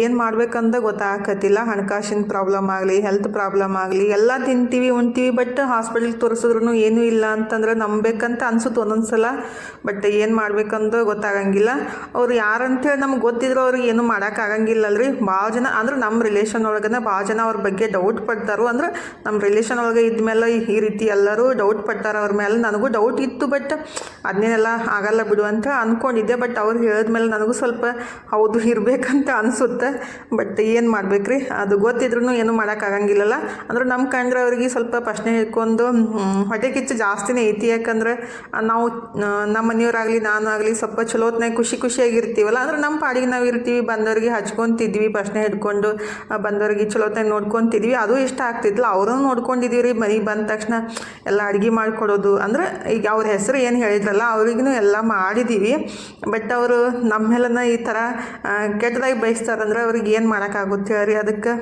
ಏನು ಮಾಡ್ಬೇಕಂದ ಗೊತ್ತಾಗತ್ತಿಲ್ಲ ಹಣಕಾಸಿನ ಪ್ರಾಬ್ಲಮ್ ಆಗಲಿ ಹೆಲ್ತ್ ಪ್ರಾಬ್ಲಮ್ ಆಗಲಿ, ಎಲ್ಲ ತಿಂತೀವಿ, ಉಣ್ತೀವಿ ಬಟ್ ಹಾಸ್ಪಿಟಲ್ಗೆ ತೋರಿಸಿದ್ರು ಏನೂ ಇಲ್ಲ ಅಂತಂದ್ರೆ ನಂಬೇಕಂತ ಅನ್ಸುತ್ತೆ ಒಂದೊಂದು ಸಲ ಬಟ್ ಏನು ಮಾಡ್ಬೇಕಂದು ಗೊತ್ತಾಗಂಗಿಲ್ಲ. ಅವ್ರು ಯಾರಂತೇಳಿ ನಮ್ಗೆ ಗೊತ್ತಿದ್ರು ಅವ್ರಿಗೆ ಏನು ಮಾಡೋಕ್ಕಾಗಂಗಿಲ್ಲಲ್ರಿ ಭಾಳ ಜನ ಅಂದ್ರೆ ನಮ್ಮ ರಿಲೇಷನ್ ಒಳಗನೆ ಭಾಳ ಜನ ಅವ್ರ ಬಗ್ಗೆ ಡೌಟ್ ಪಡ್ತಾರೋ. ಅಂದ್ರೆ ನಮ್ಮ ರಿಲೇಷನ್ ಒಳಗೆ ಇದ್ಮೇಲೆ ಈ ರೀತಿ ಎಲ್ಲರೂ ಡೌಟ್ ಪಡ್ತಾರೆ ಅವ್ರ ಮೇಲೆ ನನಗೂ ಡೌಟ್ ಇತ್ತು ಬಟ್ ಅದನ್ನೇನೆಲ್ಲ ಆಗಲ್ಲ ಬಿಡು ಅಂತ ಅಂದ್ಕೊಂಡಿದ್ದೆ ಬಟ್ ಅವ್ರು ಹೇಳಿದ್ಮೇಲೆ ನನಗೂ ಸ್ವಲ್ಪ ಹೌದು ಇರಬೇಕಂತ ಅನಿಸುತ್ತೆ. ಬಟ್ ಏನು ಮಾಡ್ಬೇಕ್ರಿ? ಅದು ಗೊತ್ತಿದ್ರೂ ಏನು ಮಾಡೋಕ್ಕಾಗಂಗಿಲ್ಲಲ್ಲ. ಅಂದ್ರೆ ನಮ್ಮ ಕಂಡ್ರೆ ಅವ್ರಿಗೆ ಸ್ವಲ್ಪ ಪ್ರಶ್ನೆ ಹಿಡ್ಕೊಂಡು ಹ್ಮ್, ಹೊಟ್ಟೆ ಕಿಚ್ಚು ಜಾಸ್ತಿನೇ ಐತಿ. ಯಾಕಂದ್ರೆ ನಾವು ನಮ್ಮ ಮನೆಯವರಾಗಲಿ ನಾನು ಆಗಲಿ ಸ್ವಲ್ಪ ಚಲೋತ್ನಾಗ ಖುಷಿ ಖುಷಿಯಾಗಿರ್ತೀವಲ್ಲ. ಅಂದ್ರೆ ನಮ್ಮ ಪಾಡಿಗೆ ನಾವು ಇರ್ತೀವಿ. ಬಂದವ್ರಿಗೆ ಹಚ್ಕೊತಿದ್ವಿ ಪ್ರಶ್ನೆ ಹಿಡ್ಕೊಂಡು ಬಂದವ್ರಿಗೆ ಚಲೋತ್ನಾಗ ನೋಡ್ಕೊತಿದ್ವಿ. ಅದು ಇಷ್ಟ ಆಗ್ತಿದ್ಲ. ಅವರನ್ನು ನೋಡ್ಕೊಂಡಿದ್ದೀವಿ ರೀ ಮನೆಗೆ ಬಂದ ತಕ್ಷಣ ಎಲ್ಲ ಅಡುಗೆ ಮಾಡಿಕೊಡೋದು. ಅಂದ್ರೆ ಈಗ ಅವ್ರ ಹೆಸರು ಏನು ಹೇಳಿದ್ರಲ್ಲ ಅವ್ರಿಗೂ ಎಲ್ಲ ಮಾಡಿದ್ದೀವಿ ಬಟ್ ಅವರು ನಮ್ಮ ಮೇಲನ ಈ ಥರ ಕೆಟ್ಟದಾಗಿ ಬಯಸ್ತಾರಂದ್ರೆ ಅವ್ರಿಗೆ ಏನು ಮಾಡೋಕ್ಕಾಗುತ್ತೆ ರೀ ಅದಕ್ಕೆ.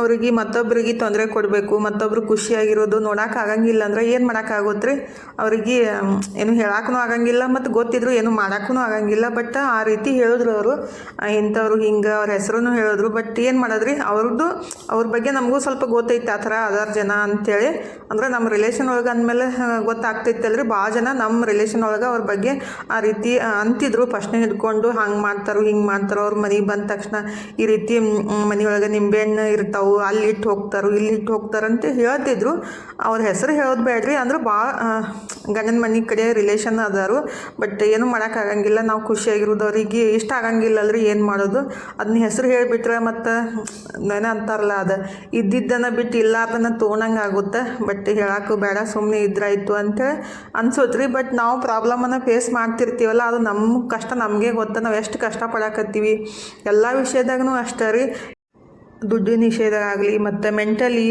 ಅವ್ರಿಗೆ ಮತ್ತೊಬ್ಬರಿಗೆ ತೊಂದರೆ ಕೊಡಬೇಕು, ಮತ್ತೊಬ್ರು ಖುಷಿಯಾಗಿರೋದು ನೋಡೋಕೆ ಆಗಂಗಿಲ್ಲ ಅಂದ್ರೆ ಏನು ಮಾಡೋಕ್ಕಾಗುತ್ತೆ ಅವ್ರಿಗೆ ಏನು ಹೇಳಕ್ಕೂ ಆಗಂಗಿಲ್ಲ ಮತ್ತು ಗೊತ್ತಿದ್ರು ಏನು ಮಾಡೋಕ್ಕೂ ಆಗಂಗಿಲ್ಲ. ಬಟ್ ಆ ರೀತಿ ಹೇಳಿದ್ರು ಅವರು. ಇಂಥವ್ರು ಹಿಂಗೆ ಅವ್ರ ಹೆಸರು ಹೇಳಿದ್ರು. ಬಟ್ ಏನು ಮಾಡೋದ್ರಿ? ಅವ್ರದ್ದು ಅವ್ರ ಬಗ್ಗೆ ನಮಗೂ ಸ್ವಲ್ಪ ಗೊತ್ತೈತೆ ಆ ಥರ ಅದಾರ ಜನ ಅಂಥೇಳಿ ಅಂದ್ರೆ ನಮ್ಮ ರಿಲೇಷನ್ ಒಳಗೆ ಅಂದಮೇಲೆ ಗೊತ್ತಾಗ್ತೈತಲ್ರಿ ಭಾಳ ಜನ ನಮ್ಮ ರಿಲೇಷನ್ ಒಳಗೆ ಅವ್ರ ಬಗ್ಗೆ ಆ ರೀತಿ ಅಂತಿದ್ರು ಪ್ರಶ್ನೆ ಹಿಡ್ಕೊಂಡು, ಹಂಗೆ ಮಾಡ್ತಾರೋ, ಹಿಂಗೆ ಮಾಡ್ತಾರೋ, ಅವ್ರ ಮನೆಗೆ ಬಂದ ತಕ್ಷಣ ಈ ರೀತಿ ಮನೆಯೊಳಗೆ ನಿಂಬೆಹಣ್ಣು ಇರ್ತಾವು ಅಲ್ಲಿ ಇಟ್ಟು ಹೋಗ್ತಾರೆ, ಇಲ್ಲಿ ಇಟ್ಟು ಹೋಗ್ತಾರಂತ ಹೇಳ್ತಿದ್ರು. ಅವ್ರ ಹೆಸರು ಹೇಳೋದು ಬೇಡ್ರಿ. ಅಂದ್ರೆ ಭಾಳ ಗಂಡನ ಮನೆ ಕಡೆ ರಿಲೇಷನ್ ಅದಾರು ಬಟ್ ಏನು ಮಾಡೋಕ್ಕಾಗಂಗಿಲ್ಲ ನಾವು ಖುಷಿಯಾಗಿರೋದು ಅವ್ರಿಗೆ ಇಷ್ಟ ಆಗಂಗಿಲ್ಲಲ್ರಿ ಏನು ಮಾಡೋದು. ಅದನ್ನ ಹೆಸರು ಹೇಳಿಬಿಟ್ರೆ ಮತ್ತು ನೆನೆ ಅಂತಾರಲ್ಲ ಅದು. ಇದ್ದಿದ್ದನ್ನು ಬಿಟ್ಟು ಇಲ್ಲ ಅಂತನ ಆಗುತ್ತೆ. ಬಟ್ ಹೇಳೋಕ್ಕೂ ಬೇಡ ಸುಮ್ಮನೆ ಇದ್ರಾಯಿತು ಅಂತೇಳಿ ರೀ ಬಟ್ ನಾವು ಪ್ರಾಬ್ಲಮನ್ನು ಫೇಸ್ ಮಾಡ್ತಿರ್ತೀವಲ್ಲ, ಅದು ನಮ್ಮ ಕಷ್ಟ ನಮಗೆ ಗೊತ್ತ. ನಾವು ಎಷ್ಟು ಕಷ್ಟಪಡಕತ್ತೀವಿ ಎಲ್ಲ ವಿಷಯದಾಗೂ ಅಷ್ಟೇ ರೀ. ದುಡ್ಡು ನಿಷೇಧ ಆಗಲಿ ಮತ್ತು ಮೆಂಟಲಿ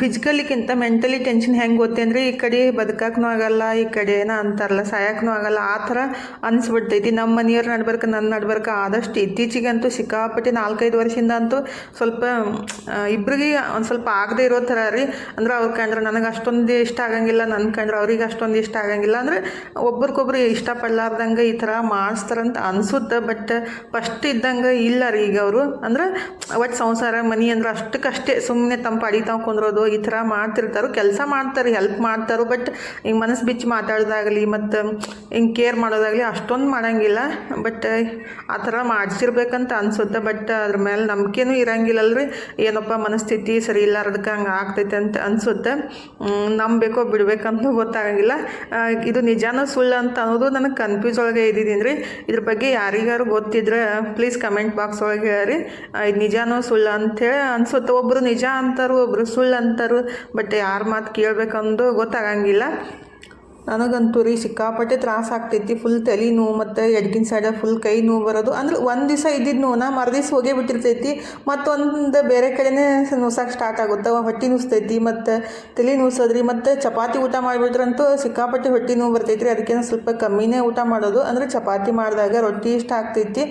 ಫಿಸಿಕಲಿಗಿಂತ ಮೆಂಟಲಿ ಟೆನ್ಷನ್ ಹೆಂಗೆ ಗೊತ್ತೇ ಅಂದರೆ ಈ ಕಡೆ ಬದುಕಕ್ಕೂ ಆಗಲ್ಲ, ಈ ಕಡೆ ಏನೋ ಅಂತಾರಲ್ಲ ಸಾಯಕ್ಕೂ ಆಗಲ್ಲ, ಆ ಥರ ಅನಿಸ್ಬಿಡ್ತೈತಿ. ನಮ್ಮ ಮನೆಯವ್ರ ನಡ್ಬರ್ಕ ನನ್ನ ನಡ್ಬರ್ಕ ಆದಷ್ಟು ಇತ್ತೀಚಿಗಂತೂ ಸಿಕ್ಕಾಪಟ್ಟೆ ನಾಲ್ಕೈದು ವರ್ಷದಿಂದ ಅಂತೂ ಸ್ವಲ್ಪ ಇಬ್ಬರಿಗೆ ಒಂದು ಸ್ವಲ್ಪ ಆಗದೆ ಇರೋ ಥರ ರೀ. ಅಂದ್ರೆ ಅವ್ರು ಕಂಡ್ರೆ ನನಗೆ ಅಷ್ಟೊಂದು ಇಷ್ಟ ಆಗಂಗಿಲ್ಲ ನನ್ನ ಕಂಡ್ರೆ ಅವ್ರಿಗೆ ಅಷ್ಟೊಂದು ಇಷ್ಟ ಆಗಂಗಿಲ್ಲ. ಅಂದರೆ ಒಬ್ರಿಗೊಬ್ರು ಇಷ್ಟಪಡ್ಲಾರ್ದಂಗೆ ಈ ಥರ ಮಾಡಿಸ್ತಾರಂತ ಅನಿಸುತ್ತೆ, ಬಟ್ ಫಸ್ಟ್ ಇದ್ದಂಗೆ ಇಲ್ಲ ರೀ ಈಗ ಅವರು. ಅಂದ್ರೆ ಒಟ್ಟು ಸಂಸಾರ, ಮನಿ ಅಂದ್ರೆ ಅಷ್ಟಕ್ಕಷ್ಟೇ ಸುಮ್ಮನೆ ತಮ್ಮ ಪಾಡಿ ತಾವು ಕುಂದ್ರೋದು ಈ ಥರ ಮಾಡ್ತಿರ್ತಾರೋ, ಕೆಲಸ ಮಾಡ್ತಾರೆ ಹೆಲ್ಪ್ ಮಾಡ್ತಾರೆ ಬಟ್ ಹಿಂಗೆ ಮನಸ್ಸು ಬಿಚ್ಚಿ ಮಾತಾಡೋದಾಗಲಿ, ಮತ್ತು ಹಿಂಗೆ ಕೇರ್ ಮಾಡೋದಾಗಲಿ ಅಷ್ಟೊಂದು ಮಾಡೋಂಗಿಲ್ಲ. ಬಟ್ ಆ ಥರ ಮಾಡಿಸಿರ್ಬೇಕಂತ ಅನಿಸುತ್ತೆ. ಬಟ್ ಅದ್ರ ಮೇಲೆ ನಂಬಿಕೆನೂ ಇರಂಗಿಲ್ಲಲ್ರಿ. ಏನಪ್ಪ ಮನಸ್ಥಿತಿ ಸರಿ ಇಲ್ಲಾರದಕ್ಕೆ ಹಂಗೆ ಆಗ್ತೈತೆ ಅಂತ ಅನಿಸುತ್ತೆ. ನಂಬಬೇಕೋ ಬಿಡಬೇಕಂತ ಗೊತ್ತಾಗಂಗಿಲ್ಲ. ಇದು ನಿಜಾನೋ ಸುಳ್ಳು ಅಂತ ಅನ್ನೋದು ನನಗೆ ಕನ್ಫ್ಯೂಸ್ ಒಳಗೆ ಇದ್ದಿದ್ದೀನಿ ರೀ ಇದ್ರ ಬಗ್ಗೆ ಯಾರಿಗಾರು ಗೊತ್ತಿದ್ರೆ ಪ್ಲೀಸ್ ಕಮೆಂಟ್ ಬಾಕ್ಸ್ ಒಳಗೆ ಹೇಳ್ರಿ. ಇದು ನಿಜಾನೋ ಸುಳ್ಳು ಅಂತೇಳಿ ಅನ್ಸುತ್ತೆ. ಒಬ್ಬರು ನಿಜ ಅಂತಾರು ಒಬ್ಬರು ಸುಳ್ಳು ಅಂತಾರು ಬಟ್ ಯಾರ ಮಾತು ಕೇಳಬೇಕಂದು ಗೊತ್ತಾಗಂಗಿಲ್ಲ. ನನಗಂತೂ ರೀ ಸಿಕ್ಕಾಪಟ್ಟೆ ತ್ರಾಸ ಆಗ್ತೈತಿ ಫುಲ್ ತಲೆ ನೋವು ಮತ್ತು ಎಡ್ಗಿನ ಸೈಡ ಫುಲ್ ಕೈ ನೋವು ಬರೋದು. ಅಂದ್ರೆ ಒಂದು ದಿವಸ ಇದ್ದಿದ್ದು ನೋವು ಮರು ದಿವಸ ಹೋಗೇ ಬಿಟ್ಟಿರ್ತೈತಿ. ಮತ್ತೊಂದು ಬೇರೆ ಕಡೆನೇ ನೋಸಕ್ಕೆ ಸ್ಟಾರ್ಟ್ ಆಗುತ್ತೆ. ಹೊಟ್ಟೆ ನುಸ್ತೈತಿ ಮತ್ತು ತಲೆ ನುಸೋದ್ರಿ ಮತ್ತು ಚಪಾತಿ ಊಟ ಮಾಡಿಬಿಟ್ರಂತೂ ಸಿಕ್ಕಾಪಟ್ಟೆ ಹೊಟ್ಟೆ ನೋವು ಬರ್ತೈತಿ ರೀ ಅದಕ್ಕೆ ಸ್ವಲ್ಪ ಕಮ್ಮಿನೇ ಊಟ ಮಾಡೋದು. ಅಂದರೆ ಚಪಾತಿ ಮಾಡಿದಾಗ ರೊಟ್ಟಿ ಇಷ್ಟ ಆಗ್ತೈತಿ.